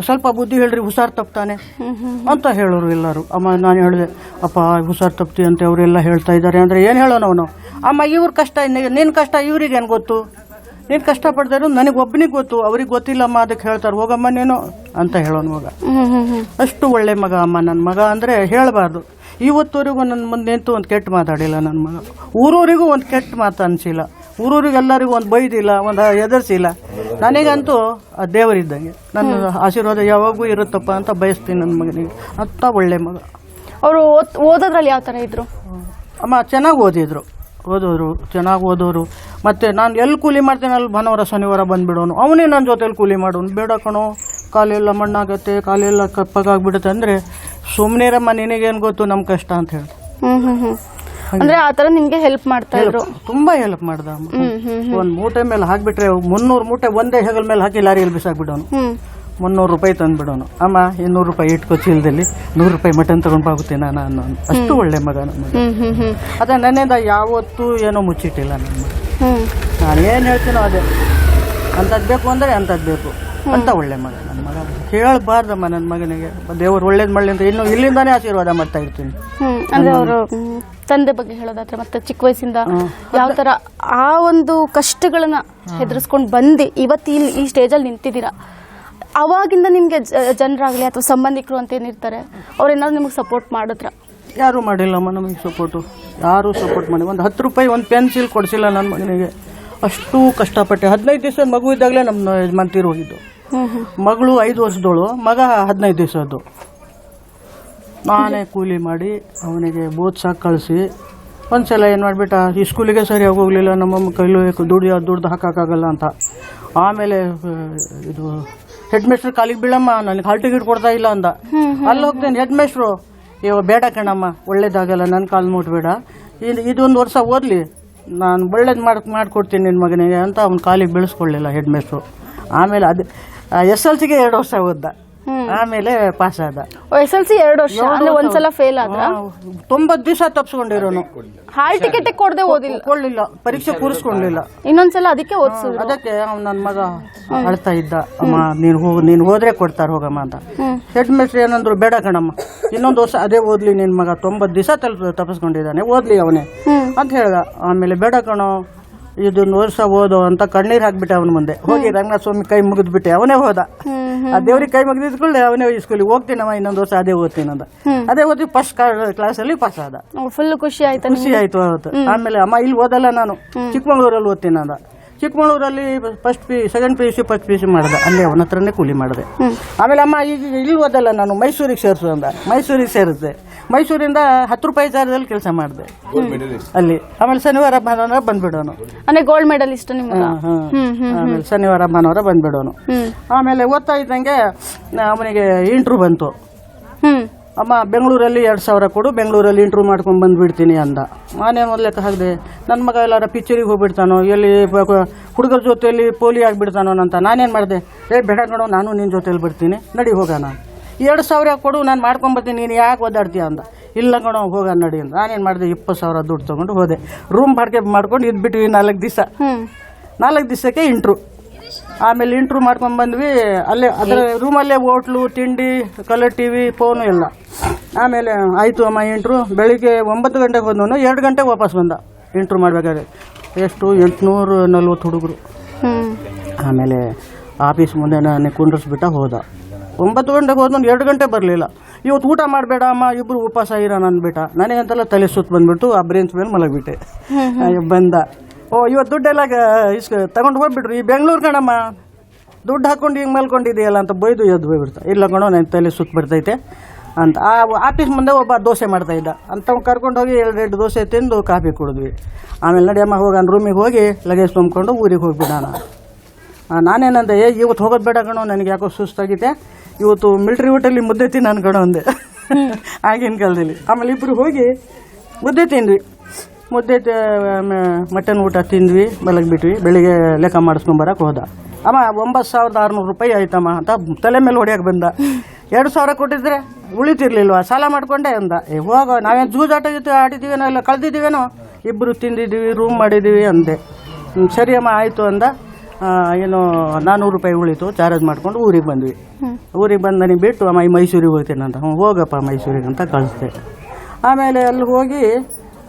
ಸ್ವಲ್ಪ ಬುದ್ಧಿ ಹೇಳ್ರಿ, ಹುಷಾರ್ ತಪ್ತಾನೆ. ಅಂತ ಹೇಳೋರು ಎಲ್ಲರೂ. ಅಮ್ಮ, ನಾನು ಹೇಳಿದೆ, ಅಪ್ಪ, ಹುಷಾರ್ ತಪ್ತಿ ಅಂತ ಅವರೆಲ್ಲ ಹೇಳ್ತಾ ಇದ್ದಾರೆ. ಅಂದರೆ ಏನು ಹೇಳೋಣ ಅವನು? ಅಮ್ಮ, ಇವ್ರ ಕಷ್ಟ ನಿನ್ನ ಕಷ್ಟ ಇವ್ರಿಗೆ ಏನು ಗೊತ್ತು? ನೀನು ಕಷ್ಟಪಡ್ತಾ ಇರೋದು ನನಗೆ ಒಬ್ಬನಿಗೆ ಗೊತ್ತು. ಅವ್ರಿಗೆ ಗೊತ್ತಿಲ್ಲಮ್ಮ, ಅದಕ್ಕೆ ಹೇಳ್ತಾರೆ, ಹೋಗಮ್ಮ ನೀನು, ಅಂತ ಹೇಳೋನು ಮಗ. ಅಷ್ಟು ಒಳ್ಳೆ ಮಗ ಅಮ್ಮ ನನ್ನ ಮಗ ಅಂದರೆ ಹೇಳಬಾರ್ದು. ಇವತ್ತುವರೆಗೂ ನನ್ನ ಮುಂದೆ ನಿಂತು ಒಂದು ಕೆಟ್ಟ ಮಾತಾಡಿಲ್ಲ ನನ್ನ ಮಗ. ಊರೂರಿಗೂ ಒಂದು ಕೆಟ್ಟ ಮಾತು ಅನಿಸಿಲ್ಲ. ಊರೂರಿಗೆ ಎಲ್ಲರಿಗೂ ಒಂದು ಬೈದಿಲ್ಲ ಒಂದು ಹೆದರ್ಸಿಲ್ಲ ನನಗಂತೂ ಆ ದೇವರಿದ್ದಂಗೆ ನನ್ನ ಆಶೀರ್ವಾದ ಯಾವಾಗೂ ಇರುತ್ತಪ್ಪ ಅಂತ ಬಯಸ್ತೀನಿ ನನ್ನ ಮಗನಿಗೆ. ಅಂತ ಒಳ್ಳೆ ಮಗ. ಅವರು ಓದೋದ್ರಲ್ಲಿ ಯಾವ ಥರ ಇದ್ರು? ಅಮ್ಮ ಚೆನ್ನಾಗಿ ಓದಿದ್ರು. ಓದೋರು ಚೆನ್ನಾಗಿ ಓದೋರು. ಮತ್ತು ನಾನು ಎಲ್ಲಿ ಕೂಲಿ ಮಾಡ್ತೀನಿ ಅಲ್ಲಿ ಭಾನುವಾರ ಶನಿವಾರ ಬಂದುಬಿಡೋನು. ಅವನೇ ನನ್ನ ಜೊತೆಲಿ ಕೂಲಿ ಮಾಡೋನು. ಬೇಡ ಕಣೋ ಕಾಲೆಲ್ಲ ಮಣ್ಣಾಗತ್ತೆ ಕಾಲೆಲ್ಲ ಕಪ್ಪಗಾಗ್ಬಿಡುತ್ತೆ ಅಂದರೆ ನಿನಗೆ ನಿನಗೇನು ಗೊತ್ತು ನಮ್ಮ ಕಷ್ಟ ಅಂತ ಹೇಳಿ. ಹ್ಞೂ ಹ್ಞೂ ಹ್ಮ್. ಅಂದ್ರೆ ಆ ತರ ನಿಮ್ಗೆ ಹೆಲ್ಪ್ ಮಾಡ್ತಾ ಇದ್ರು? ತುಂಬಾ ಹೆಲ್ಪ್ ಮಾಡ್ದ ಒಂದು ಮೂಟೆ ಮೇಲೆ ಹಾಕಿಬಿಟ್ರೆ ಮುನ್ನೂರು ಮೂಟೆ ಒಂದೇ ಹೆಗಲ್ ಮೇಲೆ ಹಾಕಿ ಲಾರಿಯಲ್ಲಿ ಬಿಸಾಕ್ಬಿಡೋನು ಮುನ್ನೂರು ರೂಪಾಯಿ ತಂದ್ಬಿಡೋನು. ಅಮ್ಮ ಇನ್ನೂರು ರೂಪಾಯಿ ಇಟ್ಕೋ ಚೀಲದಲ್ಲಿ. ನೂರು ರೂಪಾಯಿ ಮಟನ್ ತಗೊಂಡ್ ಹೋಗುತ್ತೆ ನಾನು ಅನ್ನೋನು. ಅಷ್ಟು ಒಳ್ಳೆ ಮಗ ಹ್ಮ್ ಅದೇ ನನ್ನಿಂದ ಯಾವತ್ತೂ ಏನೋ ಮುಚ್ಚಿಟ್ಟಿಲ್ಲ ನನ್ನ ನಾನು ಏನು ಹೇಳ್ತೀನೋ ಅದೇ. ಅಂಥದ್ದು ಬೇಕು ಅಂದರೆ ಅಂಥದ್ದು ಬೇಕು. ಅಂತ ಒಳ್ಳೆ ಮಗ ನನ್ನ ಮಗ. ಕೇಳಬಾರ್ದಮ್ಮ ನನ್ನ ಮಗನಿಗೆ. ದೇವ್ರು ಒಳ್ಳೇದು ಮಾಡಲಿ ಅಂತ ಇನ್ನು ಇಲ್ಲಿಂದಾನೇ ಆಶೀರ್ವಾದ ಮಾಡ್ತಾ ಇರ್ತೀನಿ. ಹ್ಮ್ ಅಂದ್ರೆ ಅವರು ತಂದೆ ಬಗ್ಗೆ ಹೇಳೋದಾದ್ರೆ ಮತ್ತೆ ಚಿಕ್ಕ ವಯಸ್ಸಿಂದ ಯಾವ ತರ ಆ ಒಂದು ಕಷ್ಟಗಳನ್ನ ಹೆದರ್ಸ್ಕೊಂಡು ಬಂದು ಇವತ್ತು ಇಲ್ಲಿ ಈ ಸ್ಟೇಜಲ್ಲಿ ನಿಂತಿದ್ದೀರಾ? ಅವಾಗಿಂದ ನಿಮ್ಗೆ ಜನರಾಗ್ಲಿ ಅಥವಾ ಸಂಬಂಧಿಕರು ಅಂತ ಏನಿರ್ತಾರೆ ಅವ್ರೇನಾದ್ರು ನಿಮಗೆ ಸಪೋರ್ಟ್ ಮಾಡಿದ್ರ? ಯಾರೂ ಮಾಡಿಲ್ಲಮ್ಮ ನಮಗೆ ಸಪೋರ್ಟು ಯಾರು ಸಪೋರ್ಟ್ ಮಾಡಿ ಒಂದು ಹತ್ತು ರೂಪಾಯಿ ಒಂದು ಪೆನ್ಸಿಲ್ ಕೊಡಿಸಿಲ್ಲ ನನ್ನ ಮಗನಿಗೆ. ಅಷ್ಟು ಕಷ್ಟಪಟ್ಟೆ. ಹದಿನೈದು ದಿವಸ ಮಗು ಇದ್ದಾಗಲೇ ನಮ್ಮ ಯಜಮಾನ್ ತೀರ್ ಹೋಗಿದ್ದು. ಮಗಳು ಐದು ವರ್ಷದವಳು, ಮಗ ಹದಿನೈದು ದಿವಸದ್ದು. ನಾನೇ ಕೂಲಿ ಮಾಡಿ ಅವನಿಗೆ ಬೋದ್ಸಾಗಿ ಕಳಿಸಿ. ಒಂದ್ಸಲ ಏನು ಮಾಡಿಬಿಟ್ಟ, ಈ ಸ್ಕೂಲಿಗೆ ಸರಿಯಾಗಿ ಹೋಗಲಿಲ್ಲ ನಮ್ಮಮ್ಮ ಕೈಲೂ ದುಡಿಯೋ ದುಡ್ದು ಹಾಕೋಕ್ಕಾಗಲ್ಲ ಅಂತ. ಆಮೇಲೆ ಇದು ಹೆಡ್ ಮೇಸ್ಟ್ರ್ ಕಾಲಿಗೆ ಬೀಳಮ್ಮ, ನನಗೆ ಹಾಲ್ ಟಿಕೆಟ್ ಕೊಡ್ತಾ ಇಲ್ಲ ಅಂದ. ಅಲ್ಲಿ ಹೋಗ್ತೇನೆ ಹೆಡ್ ಮೇಸ್ಟ್ರು ಇವ ಬೇಡ ಕಣಮ್ಮ, ಒಳ್ಳೇದಾಗಲ್ಲ ನನ್ನ ಕಾಲು ಮುಟ್ಬೇಡ. ಇದು, ಇದೊಂದು ವರ್ಷ ಓದಲಿ. ನಾನು ಒಳ್ಳೇದು ಮಾಡಿ, ಮಾಡಿಕೊಡ್ತೀನಿ ನಿನ್ನ ಮಗನಿಗೆ ಅಂತ ಅವ್ನ ಕಾಲಿಗೆ ಬೀಳಿಸ್ಕೊಳ್ಳಿಲ್ಲ ಹೆಡ್ ಮೇಸ್ಟ್ರು ಆಮೇಲೆ ಅದು ಎಸ್ ಎಲ್ ಸಿಗೆ ಎರಡು ವರ್ಷ ಓದ್ದ ಆಮೇಲೆ ಪಾಸ್ ಆದ. ಎಸ್ ಎಲ್ ಸಿ ಎರಡು ವರ್ಷ ಅಂದ್ರೆ ಒಂದ್ಸಲ ಫೇಲ್ ಆದ್ರ? ತೊಂಬತ್ ದಿವಸ ತಪ್ಸ್ಕೊಂಡಿರೋನು. ಹಾಲ್ ಟಿಕೆಟ್ ಕೊಡದೆ ಓದಿಲ್ಲ? ಕೊಳ್ಳಿಲ್ಲ ಪರೀಕ್ಷೆ ಕೂರಿಸ್ಕೊಂಡಿಲ್ಲ. ಇನ್ನೊಂದ್ಸಲ ಅದಕ್ಕೆ ಓದಿಸಿದ್ರು. ಅದಕ್ಕೆ ಅವ್ನು ನನ್ನ ಮಗ ಅಳ್ತಾ ಇದ್ದ. ಅಮ್ಮ ನೀನು ಹೋಗು ನೀನು ಹೋದ್ರೆ ಕೊಡ್ತಾರೆ ಹೋಗಮ್ಮ ಅಂತ. ಹೆಡ್ ಮಿಸ್ಟ್ರ್ ಏನಂದ್ರು ಬೇಡ ಕಣಮ್ಮ. ಇನ್ನೊಂದು ವರ್ಷ ಅದೇ ಓದ್ಲಿ ನಿನ್ ಮಗ. ತೊಂಬತ್ ದಿವಸ ತಪ್ಪಿಸ್ಕೊಂಡಿದ್ದಾನೆ ಓದ್ಲಿ ಅವನೇ. ಅಂತ ಹೇಳ್ದ. ಆಮೇಲೆ ಬೇಡ ಕಣೋ. ವರ್ಷ ಓದು ಅಂತ ಕಣ್ಣೀರ್ ಹಾಕ್ಬಿಟ್ಟೆ ಅವನ ಮುಂದೆ. ಹೋಗಿ ರಂಗನಾಥ ಸ್ವಾಮಿ ಕೈ ಮುಗಿದ್ಬಿಟ್ಟೆ ಅವನೇ ಹೋದ. ಆ ದೇವ್ರಿಗೆ ಕೈ ಮುಗಿದಿದ್ಕೊಳ್ಳೆ ಅವನೇ ಸ್ಕೂಲಿಗೆ ಹೋಗ್ತೀನಮ್ಮ ಇನ್ನೊಂದು ವರ್ಷ ಅದೇ ಓದ್ತೀನಿ ಅಂತ ಅದೇ ಓದಿ ಫಸ್ಟ್ ಕ್ಲಾಸ್ ಅಲ್ಲಿ ಪಾಸ್ ಆದ. ಫುಲ್ ಖುಷಿ ಆಯ್ತು ಖುಷಿ ಆಯ್ತು ಅವತ್ತು ಆಮೇಲೆ ಅಮ್ಮ ಇಲ್ಲಿ ಓದಲ್ಲ ನಾನು. ಚಿಕ್ಕಮಂಗ್ಳೂರಲ್ಲಿ ಓದ್ತೀನಿ ಅಂದ ಚಿಕ್ಕಮಗಳೂರಲ್ಲಿ first P second P U C first P U C ಮಾಡಿದೆ. ಅಲ್ಲೇ ಅವನ ಹತ್ರನೇ ಕೂಲಿ ಮಾಡಿದೆ. ಆಮೇಲೆ ಅಮ್ಮ ಈಗ ಇಲ್ಲಿ ಓದಲ್ಲ ನಾನು ಮೈಸೂರಿಗೆ ಸೇರಿಸು ಅಂದ. ಮೈಸೂರಿಗೆ ಸೇರಿಸಿದೆ ಮೈಸೂರಿಂದ ಹತ್ತು ರೂಪಾಯಿ ಚಾರ್ಜಲ್ಲಿ ಕೆಲಸ ಮಾಡಿದೆ. ಅಲ್ಲಿ. ಆಮೇಲೆ ಶನಿವಾರ ಭಾನುವಾರ ಬಂದ್ಬಿಡೋನು. ಅಂದ್ರೆ ಗೋಲ್ಡ್ ಮೆಡಲಿಸ್ಟ್. ಆಮೇಲೆ ಶನಿವಾರ ಭಾನುವಾರ ಬಂದ್ಬಿಡೋನು. ಆಮೇಲೆ ಓದ್ತಾ ಇದ್ದಂಗೆ ಅವನಿಗೆ ಇಂಟ್ರೂ ಬಂತು. ಅಮ್ಮ ಬೆಂಗಳೂರಲ್ಲಿ ಎರಡು ಸಾವಿರ ಕೊಡು ಬೆಂಗಳೂರಲ್ಲಿ ಇಂಟ್ರ್ಯೂ ಮಾಡ್ಕೊಂಡು ಬಂದುಬಿಡ್ತೀನಿ ಅಂದ. ನಾನೇ ಲೆಕ್ಕ ಹಾಕಿದೆ? ನನ್ನ ಮಗ ಎಲ್ಲಾರ ಪಿಕ್ಚರಿಗೆ ಹೋಗ್ಬಿಡ್ತಾನೋ ಎಲ್ಲಿ ಹುಡುಗರ ಜೊತೆಯಲ್ಲಿ ಪೋಲಿ ಆಗಿಬಿಡ್ತಾನೋ ಅಂತ ನಾನೇನು ಮಾಡಿದೆ? ಏ ಬೇಡ ನೋಡೋ ನಾನು ನಿನ್ನ ಜೊತೆಲಿ ಬಿಡ್ತೀನಿ ನಡಿ ಹೋಗೋಣ ಎರಡು ಸಾವಿರ ಕೊಡು ನಾನು ಮಾಡ್ಕೊಂಬರ್ತೀನಿ ನೀನು ಯಾಕೆ ಓದಾಡ್ತೀಯ ಅಂದ. ಇಲ್ಲ ಕಣೋ ಹೋಗ ನಡಿ ಅಂತ. ನಾನೇನು ಮಾಡಿದೆ ಇಪ್ಪತ್ತು ಸಾವಿರ ದುಡ್ಡು ತೊಗೊಂಡು ಹೋದೆ. ರೂಮ್ ಬಾಡಿಗೆ ಮಾಡ್ಕೊಂಡು ಇದ್ಬಿಟ್ವಿ ನಾಲ್ಕು ದಿವಸ. ನಾಲ್ಕು ದಿವಸಕ್ಕೆ ಇಂಟ್ರು ಆಮೇಲೆ ಇಂಟ್ರೂ ಮಾಡ್ಕೊಂಡು ಬಂದ್ವಿ. ಅಲ್ಲೇ ಅದರ ರೂಮಲ್ಲೇ ಹೋಟ್ಲು ತಿಂಡಿ ಕಲರ್ ಟಿ ವಿ ಫೋನು ಎಲ್ಲ ಆಮೇಲೆ ಆಯಿತು ಅಮ್ಮ ಇಂಟ್ರು ಬೆಳಿಗ್ಗೆ ಒಂಬತ್ತು ಗಂಟೆಗೆ ಬಂದವನು ಎರಡು ಗಂಟೆಗೆ ವಾಪಸ್ ಬಂದ. ಇಂಟ್ರು ಮಾಡಬೇಕಾದ್ರೆ. ಎಷ್ಟು? ಎಂಟುನೂರು ನಲ್ವತ್ತು ಹುಡುಗರು. ಆಮೇಲೆ ಆಫೀಸ್ ಮುಂದೆ ನಾನು ಕುಂಡ್ರಿಸ್ಬಿಟ್ಟ ಹೋದ. ಒಂಬತ್ತು ಗಂಟೆಗೆ ಹೋದನು ಎರಡು ಗಂಟೆ ಬರಲಿಲ್ಲ. ಇವತ್ತು ಊಟ ಮಾಡಬೇಡ ಅಮ್ಮ ಇಬ್ಬರು ಉಪವಾಸ ಇರೋಣ ಅಂದ್ಬಿಟ್ಟ. ನನಗಂತೆಲ್ಲ ತಲೆ ಸುತ್ತ ಬಂದ್ಬಿಟ್ಟು ಆ ಬ್ರೇನ್ಸ್ ಮೇಲೆ ಮಲಗಿಬಿಟ್ಟೆ. ಬಂದ. ಓ ಇವತ್ತು ದುಡ್ಡೆಲ್ಲ ಇಸ್ಕ ತಗೊಂಡು ಹೋಗ್ಬಿಟ್ರು. ಈ ಬೆಂಗಳೂರು ಕಣಮ್ಮ. ದುಡ್ಡು ಹಾಕೊಂಡು ಹಿಂಗೆ ಮಲ್ಕೊಂಡಿದೆಯಲ್ಲ ಅಂತ ಬೈದು ಎದ್ದು ಹೋಗ್ಬಿಡ್ತಾ. ಇಲ್ಲ ಕಣೋ ನನ್ನ ತಲೆ ಸುತ್ತ ಬಿಡ್ತೈತೆ ಅಂತ. ಆ ಆಫೀಸ್ ಮುಂದೆ ಒಬ್ಬ ದೋಸೆ ಮಾಡ್ತಾ ಇದ್ದ. ಅಂತ ಕರ್ಕೊಂಡು ಹೋಗಿ ಎರಡು ಎರಡು ದೋಸೆ ತಿಂದು ಕಾಫಿ ಕುಡಿದ್ವಿ. ಆಮೇಲೆ ನಡಿಯಮ್ಮ ಹೋಗೋಣ ರೂಮಿಗೆ ಹೋಗಿ ಲಗೇಜ್ ತುಂಬಿಕೊಂಡು ಊರಿಗೆ ಹೋಗ್ಬಿಡೋಣ. ನಾನೇನಂದೆ ಏ ಇವತ್ತು ಹೋಗೋದು ಬೇಡ ಕಣೋ ನನಗೆ ಯಾಕೋ ಸುಸ್ತಾಗಿದೆ ಇವತ್ತು ಮಿಲ್ಟ್ರಿ ಊಟಲ್ಲಿ ಮುದ್ದೆ ತಿನ್ನು ಕಣೋ ಅಂದೆ. ಆಗಿನ ಕಾಲದಲ್ಲಿ. ಆಮೇಲೆ ಇಬ್ಬರು ಹೋಗಿ ಮುದ್ದೆ ತಿಂದ್ವಿ. ಮುದ್ದೆ ಮಟನ್ ಊಟ ತಿಂದ್ವಿ ಮಲಗಿಬಿಟ್ವಿ ಬೆಳಿಗ್ಗೆ ಲೆಕ್ಕ ಮಾಡಿಸ್ಕೊಂಬರಕ್ಕೆ ಹೋದ. ಅಮ್ಮ ಒಂಬತ್ತು ಸಾವಿರದ ಆರುನೂರು ರೂಪಾಯಿ ಆಯ್ತಮ್ಮ ಅಂತ ತಲೆ ಮೇಲೆ ಹೊಡಿಯೋಕೆ ಬಂದ. ಎರಡು ಸಾವಿರ ಕೊಟ್ಟಿದ್ರೆ ಉಳಿತಿರ್ಲಿಲ್ವಾ? ಸಾಲ ಮಾಡ್ಕೊಂಡೆ ಅಂದ. ಏ ಹೋಗೋ ನಾವೇನು ಜೂಜಾಟ ಜೊತೆ ಆಡಿದ್ದೀವೇನೋ ಇಲ್ಲ ಕಳ್ದಿದ್ದೀವೇನೋ? ಇಬ್ಬರು ತಿಂದಿದ್ದೀವಿ ರೂಮ್ ಮಾಡಿದ್ದೀವಿ ಅಂದೆ. ಸರಿ ಅಮ್ಮ ಆಯಿತು ಅಂದ. ಏನು ನಾನ್ನೂರು ರೂಪಾಯಿ ಉಳಿತು ಚಾರ್ಜ್ ಮಾಡ್ಕೊಂಡು ಊರಿಗೆ ಬಂದ್ವಿ. ಊರಿಗೆ ಬಂದ ನನಗೆ ಬಿಟ್ಟು ಅಮ್ಮ ಈ ಮೈಸೂರಿಗೆ ಹೋಗ್ತೇನೆ ಅಂತ. ಹ್ಞೂ ಹೋಗಪ್ಪ ಮೈಸೂರಿಗೆ ಅಂತ ಕಳಿಸ್ದೆ. ಆಮೇಲೆ ಅಲ್ಲಿ ಹೋಗಿ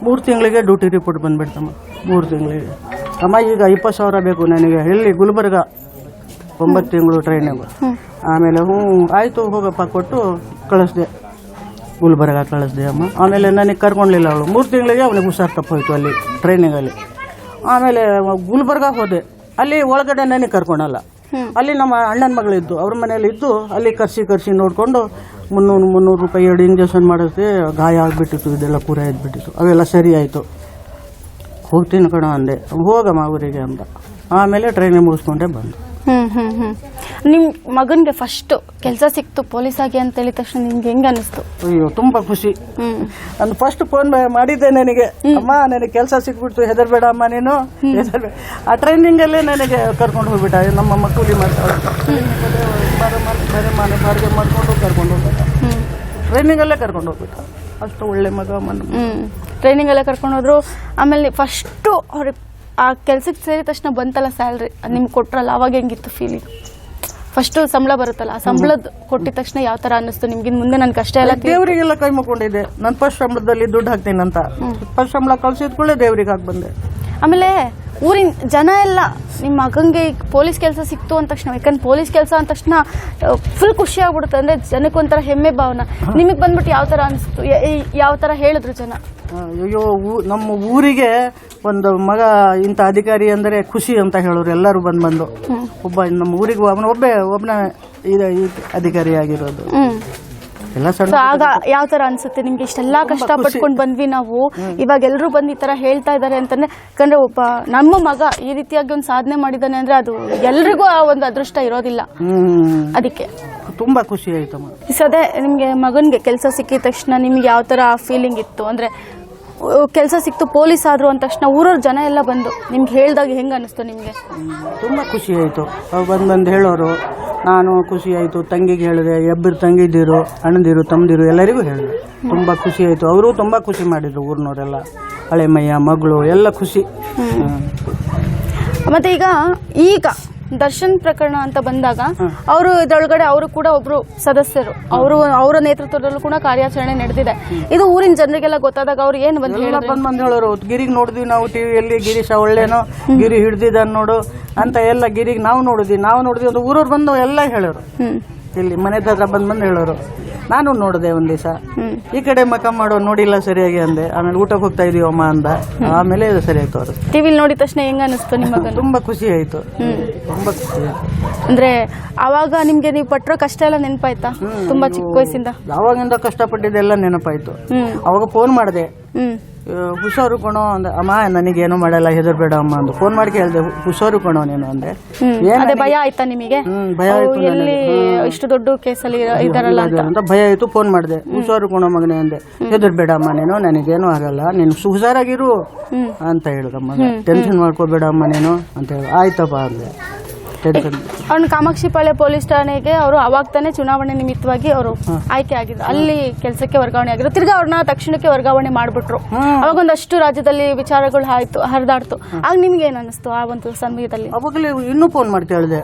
ಮೂರು ತಿಂಗಳಿಗೆ ಡ್ಯೂಟಿ ರಿಪೋರ್ಟ್ ಬಂದ್ಬಿಡ್ತಮ್ಮ. ಮೂರು ತಿಂಗಳಿಗೆ. ಅಮ್ಮ ಈಗ ಇಪ್ಪತ್ತು ಸಾವಿರ ಬೇಕು ನನಗೆ. ಎಲ್ಲಿ? ಗುಲ್ಬರ್ಗ. ಒಂಬತ್ತು ತಿಂಗಳು ಟ್ರೈನಿಗೆ ಆಮೇಲೆ ಹ್ಞೂ ಆಯಿತು ಹೋಗಪ್ಪ ಕೊಟ್ಟು ಕಳಿಸ್ದೆ. ಗುಲ್ಬರ್ಗ ಕಳಿಸ್ದೆ ಅಮ್ಮ. ಆಮೇಲೆ ನನಗೆ ಕರ್ಕೊಳ್ಲಿಲ್ಲ ಅವಳು. ಮೂರು ತಿಂಗಳಿಗೆ ಅವನಿಗೆ ಹುಷಾರು ತಪ್ಪೋಯ್ತು ಅಲ್ಲಿ ಟ್ರೈನಿಂಗಲ್ಲಿ ಆಮೇಲೆ ಗುಲ್ಬರ್ಗ ಹೋದೆ. ಅಲ್ಲಿ ಒಳಗಡೆ ನನಗೆ ಕರ್ಕೊಳಲ್ಲ ಅಲ್ಲಿ ನಮ್ಮ ಅಣ್ಣನ ಮಗಳಿದ್ದು. ಅವ್ರ ಮನೇಲಿ ಇದ್ದು ಅಲ್ಲಿ ಕರ್ಸಿ ಕರ್ಸಿ ನೋಡಿಕೊಂಡು ಮುನ್ನೂರು ಮುನ್ನೂರು ರೂಪಾಯಿ ಎರಡು ಇಂಜೆಕ್ಷನ್ ಮಾಡೋಕ್ಕೆ ಗಾಯ ಆಗಿಬಿಟ್ಟಿತ್ತು ಇದೆಲ್ಲ ಪೂರ ಇದ್ಬಿಟ್ಟಿತ್ತು ಅವೆಲ್ಲ ಸರಿ ಆಯಿತು. ಹೋಗ್ತೀನಿ ಕಣ ಅಂದೆ. ಹೋಗಮ್ಮ ಊರಿಗೆ ಅಂತ. ಆಮೇಲೆ ಟ್ರೈನಿಂಗ್ ಮುಗಿಸ್ಕೊಂಡೆ ಬಂದು. ಹ್ಮ್ ಹ್ಮ್ ಹ್ಮ್. ನಿಮ್ ಮಗನ್ಗೆ ಫಸ್ಟ್ ಕೆಲಸ ಸಿಕ್ತು ಪೊಲೀಸ್ ಆಗಿ ಅಂತ ಹೇಳಿದ ತಕ್ಷಣ ನಿಮ್ಗೆ ಹೆಂಗ ಅನಿಸ್ತು? ಅಯ್ಯೋ ತುಂಬ ಖುಷಿ. ಹ್ಮ್. ನಾನು ಫಸ್ಟ್ ಫೋನ್ ಮಾಡಿದ್ದೆ ನನಗೆ. ಅಮ್ಮ ನನಗೆ ಕೆಲಸ ಸಿಕ್ಬಿಡ್ತು ಹೆದರ್ಬೇಡ ಅಮ್ಮ ನೀನು. ಹೆದರ್ಬೇಡ. ಆ ಟ್ರೈನಿಂಗಲ್ಲೇ ನನಗೆ ಕರ್ಕೊಂಡು ಹೋಗ್ಬಿಟ್ಟ ನಮ್ಮ ಮಕ್ಕಳಿಗೆ ಮಾಡ್ತಾಳೆ. ಬೇರೆ ಮನೆ ಬಾಡಿಗೆ ಮಾಡ್ಕೊಂಡು ಕರ್ಕೊಂಡು ಹೋಗ್ಬೇಕು ಟ್ರೈನಿಂಗಲ್ಲೇ ಕರ್ಕೊಂಡು ಹೋಗ್ಬೇಕು ಅಷ್ಟು ಒಳ್ಳೆ ಮಗ ಮನ. ಟ್ರೈನಿಂಗ್ ಎಲ್ಲ ಕರ್ಕೊಂಡು ಹೋದ್ರು. ಆಮೇಲೆ ಫಸ್ಟು ಅವ್ರ ಆ ಕೆಲ್ಸಕ್ಕೆ ಸೇರಿದ ತಕ್ಷಣ ಬಂತಲ್ಲ ಸ್ಯಾಲ್ರಿ ನಿಮ್ಗೆ ಕೊಟ್ರಲ್ಲ ಅವಾಗ ಹೆಂಗಿತ್ತು ಫೀಲಿಂಗ್ ಫಸ್ಟು ಸಂಬಳ ಬರುತ್ತಲ್ಲ ಆ ಸಂಬಳದ ಕೊಟ್ಟಿದ ತಕ್ಷಣ ಯಾವ ತರ ಅನ್ನಿಸ್ತು ನಿಮ್ಗೆ ಮುಂದೆ ನನ್ನ ಕಷ್ಟ ಎಲ್ಲ ದೇವರಿಗೆಲ್ಲ ಕೈ ಮುಕ್ಕೊಂಡಿದ್ದೆ. ನಾನು ಫಸ್ಟ್ ಸಂಬಳದಲ್ಲಿ ದುಡ್ಡು ಹಾಕ್ತೀನಿ ಅಂತ. ಫಸ್ಟ್ ಸಂಬಳ ಕಳ್ಸಿದ್ಕೊಳ್ಳೆ ಕೂಡಲೇ ದೇವ್ರಿಗೆ ಹಾಕಿ ಬಂದೆ. ಆಮೇಲೆ ಊರಿನ ಜನ ಎಲ್ಲ ನಿಮ್ಮ ಮಗಂಗೆ ಪೊಲೀಸ್ ಕೆಲಸ ಸಿಕ್ತು ಅಂದ ತಕ್ಷಣ ಯಾಕಂದ್ರೆ ಪೊಲೀಸ್ ಕೆಲಸ ಅಂದ ತಕ್ಷಣ ಫುಲ್ ಖುಷಿ ಆಗ್ಬಿಡುತ್ತೆ ಅಂದ್ರೆ ಜನಕ್ಕೆ ಒಂಥರ ಹೆಮ್ಮೆ ಭಾವನ. ನಿಮಗೆ ಬಂದ್ಬಿಟ್ಟು ಯಾವ ತರ ಅನಿಸ್ತು? ಯಾವ ತರ ಹೇಳಿದ್ರು ಜನ? ಅಯ್ಯೋ ನಮ್ಮ ಊರಿಗೆ ಒಂದು ಮಗ ಇಂಥ ಅಧಿಕಾರಿ ಅಂದರೆ ಖುಷಿ ಅಂತ ಹೇಳೋರು ಎಲ್ಲರೂ ಬಂದು ಬಂದು. ಒಬ್ಬ ನಮ್ಮ ಊರಿಗೆ ಒಬ್ಬನ ಒಬ್ಬೇ ಒಬ್ಬನ ಇದು ಈ ಅಧಿಕಾರಿ ಆಗಿರೋದು. ಎಲ್ಲ ಸೊ ಆಗ ಯಾವ ತರ ಅನ್ಸುತ್ತೆ? ನಿಮ್ಗೆ ಇಷ್ಟೆಲ್ಲಾ ಕಷ್ಟ ಪಟ್ಕೊಂಡು ಬಂದ್ವಿ ನಾವು. ಇವಾಗ ಎಲ್ರು ಬಂದು ಈ ತರ ಹೇಳ್ತಾ ಇದ್ದಾರೆ ಅಂತಂದ್ರೆ ಯಾಕಂದ್ರೆ ಒಬ್ಬ ನಮ್ಮ ಮಗ ಈ ರೀತಿಯಾಗಿ ಒಂದು ಸಾಧನೆ ಮಾಡಿದಾನೆ ಅಂದ್ರೆ ಅದು ಎಲ್ರಿಗೂ ಆ ಒಂದು ಅದೃಷ್ಟ ಇರೋದಿಲ್ಲ. ಅದಕ್ಕೆ. ತುಂಬಾ ಖುಷಿ ಆಯ್ತಮ್ಮ ಸದೇ ನಿಮ್ಗೆ ಮಗನ್ಗೆ ಕೆಲಸ ಸಿಕ್ಕಿದ ತಕ್ಷಣ ನಿಮ್ಗೆ ಯಾವ ತರ ಫೀಲಿಂಗ್ ಇತ್ತು? ಅಂದ್ರೆ ಕೆಲಸ ಸಿಕ್ತು ಪೊಲೀಸ್ ಆದ್ರು ಅಂದ ತಕ್ಷಣ ಊರವ್ರ ಜನ ಎಲ್ಲ ಬಂದು ನಿಮ್ಗೆ ಹೇಳ್ದಾಗ ಹೆಂಗ ಅನಿಸ್ತು ನಿಮ್ಗೆ? ತುಂಬಾ ಖುಷಿ ಆಯ್ತು. ಅವ್ರು ಬಂದು ಬಂದು ಹೇಳೋರು. ನಾನು ಖುಷಿಯಾಯಿತು ತಂಗಿಗೆ ಹೇಳಿದೆ ಇಬ್ಬರು ತಂಗಿದಿರು ಅಣ್ಣದಿರು, ತಮ್ಮದಿರು ಎಲ್ಲರಿಗೂ ಹೇಳಿದೆ. ತುಂಬ ಖುಷಿ ಆಯಿತು. ಅವರು ತುಂಬ ಖುಷಿ ಮಾಡಿದರು ಊರಿನವರೆಲ್ಲ. ಹಳೆ ಮಯ್ಯ ಮಗಳು, ಎಲ್ಲ ಖುಷಿ. ಮತ್ತೆ ಈಗ ಈಗ ದರ್ಶನ್ ಪ್ರಕರಣ ಅಂತ ಬಂದಾಗ ಅವರು ಇದರೊಳಗಡೆ ಅವರು ಕೂಡ ಒಬ್ರು ಸದಸ್ಯರು. ಅವರು ಅವರ ನೇತೃತ್ವದಲ್ಲೂ ಕೂಡ ಕಾರ್ಯಾಚರಣೆ ನಡೆದಿದೆ. ಇದು ಊರಿನ ಜನರಿಗೆಲ್ಲ ಗೊತ್ತಾದಾಗ ಅವ್ರು ಏನು ಬಂದು ಬಂದ್ ಹೇಳೋರು ಗಿರಿಗೆ ನೋಡಿದ್ವಿ ನಾವು ಟಿವಿಯಲ್ಲಿ ಗಿರೀಶ ಒಳ್ಳೇನೋ ಗಿರಿ ಹಿಡ್ದಿದ್ದಾನ ನೋಡು ಅಂತ ಎಲ್ಲ ಗಿರಿಗ್ ನಾವು ನೋಡಿದ್ವಿ. ನಾವು ನೋಡಿದ್ವಿ ಅಂತ ಊರವ್ರು ಬಂದು ಎಲ್ಲ ಹೇಳೋರು. ಇಲ್ಲಿ ಮನೆ ಹತ್ರ ಬಂದ್ ಬಂದು ಹೇಳೋರು. ನಾನು ನೋಡಿದೆ ಒಂದ್ ದಿವಸ. ಈ ಕಡೆ ಮಕ ಮಾಡೋ ನೋಡಿಲ್ಲ ಸರಿಯಾಗಿ ಅಂದೆ. ಆಮೇಲೆ ಊಟಕ್ಕೆ ಹೋಗ್ತಾ ಇದೀವಿ ಅಮ್ಮ ಅಂದ ಆಮೇಲೆ ಇದು ಸರಿ ಆಯ್ತು ಅವ್ರು ಟಿವಿಲಿ ನೋಡಿದ ತಕ್ಷಣ ಹೆಂಗ ಅನಿಸ್ತು ನಿಮಗೆ ತುಂಬಾ ಖುಷಿ ಆಯ್ತು. ತುಂಬಾ ಖುಷಿ ಆಯ್ತು. ಅಂದ್ರೆ ಅವಾಗ ನಿಮ್ಗೆ ನೀವು ಪಟ್ಟಿರೋ ಕಷ್ಟ ಎಲ್ಲ ನೆನಪಾಯ್ತಾ? ತುಂಬಾ ಚಿಕ್ಕ ವಯಸ್ಸಿಂದ? ಯಾವಾಗಿಂದ ಕಷ್ಟಪಟ್ಟಿದ್ದೆಲ್ಲ ನೆನಪಾಯ್ತು. ಅವಾಗ ಫೋನ್ ಮಾಡಿದೆ. ಹ್ಮ್. ಹುಷಾರು ಕೊಣೋ ಅಂದ ಅಮ್ಮ ನನಗೇನು ಮಾಡಲ್ಲ ಹೆದರ್ಬೇಡ ಅಮ್ಮ ಅಂತ ಫೋನ್ ಮಾಡಿ ಕೇಳಿದೆ ಹುಷಾರು ಕೊಣೋ ನೀನು ಅಂದೆ. ಭಯ ಆಯ್ತಾ ನಿಮಗೆ? ಹ್ಮ್ ಭಯ ಆಯ್ತು ಎಲ್ಲಿ ಇಷ್ಟು ದೊಡ್ಡ ಕೇಸಲ್ಲಿ ಇದಾರಲ್ಲ ಅಂತ? ಅಂತ ಭಯ ಆಯ್ತು ಫೋನ್ ಮಾಡಿದೆ. ಹುಷಾರು ಕಣೋ ಮಗನೇ ಅಂದೆ. ಹೆದರ್ಬೇಡ ಅಮ್ಮ ನೀನು ನನಗೇನು ಆಗಲ್ಲ. ನೀನು ಹುಷಾರಾಗಿರು ಅಂತ ಹೇಳಿದಮ್ಮ ಟೆನ್ಷನ್ ಮಾಡ್ಕೋಬೇಡ ಅಮ್ಮ ನೀನು ಅಂತ ಹೇಳಿ. ಆಯ್ತಪ್ಪ ಅಂದೆ. ಅವ್ನು ಕಾಮಾಕ್ಷಿಪಾಳ್ಯ ಪೊಲೀಸ್ ಠಾಣೆಗೆ ಅವರು ಅವಾಗ ತಾನೇ ಚುನಾವಣೆ ನಿಮಿತ್ತವಾಗಿ ಅವರು ಆಯ್ಕೆ ಆಗಿದ್ರು ಅಲ್ಲಿ ಕೆಲಸಕ್ಕೆ ವರ್ಗಾವಣೆ ಆಗಿದ್ರು ತಿರ್ಗಾ ಅವ್ರನ್ನ ತಕ್ಷಣಕ್ಕೆ ವರ್ಗಾವಣೆ ಮಾಡ್ಬಿಟ್ರು. ಅವಾಗ ಒಂದಷ್ಟು ರಾಜ್ಯದಲ್ಲಿ ವಿಚಾರಗಳು ಆಯ್ತು ಹರಿದಾಡ್ತು. ಆಗ ನಿಮ್ಗೆ ಏನ್ ಅನಿಸ್ತು ಆ ಒಂದು ಸಮಯದಲ್ಲಿ ಅವಾಗಲೇ ಇನ್ನೂ ಫೋನ್ ಮಾಡಿ ಕೇಳಿದೆ.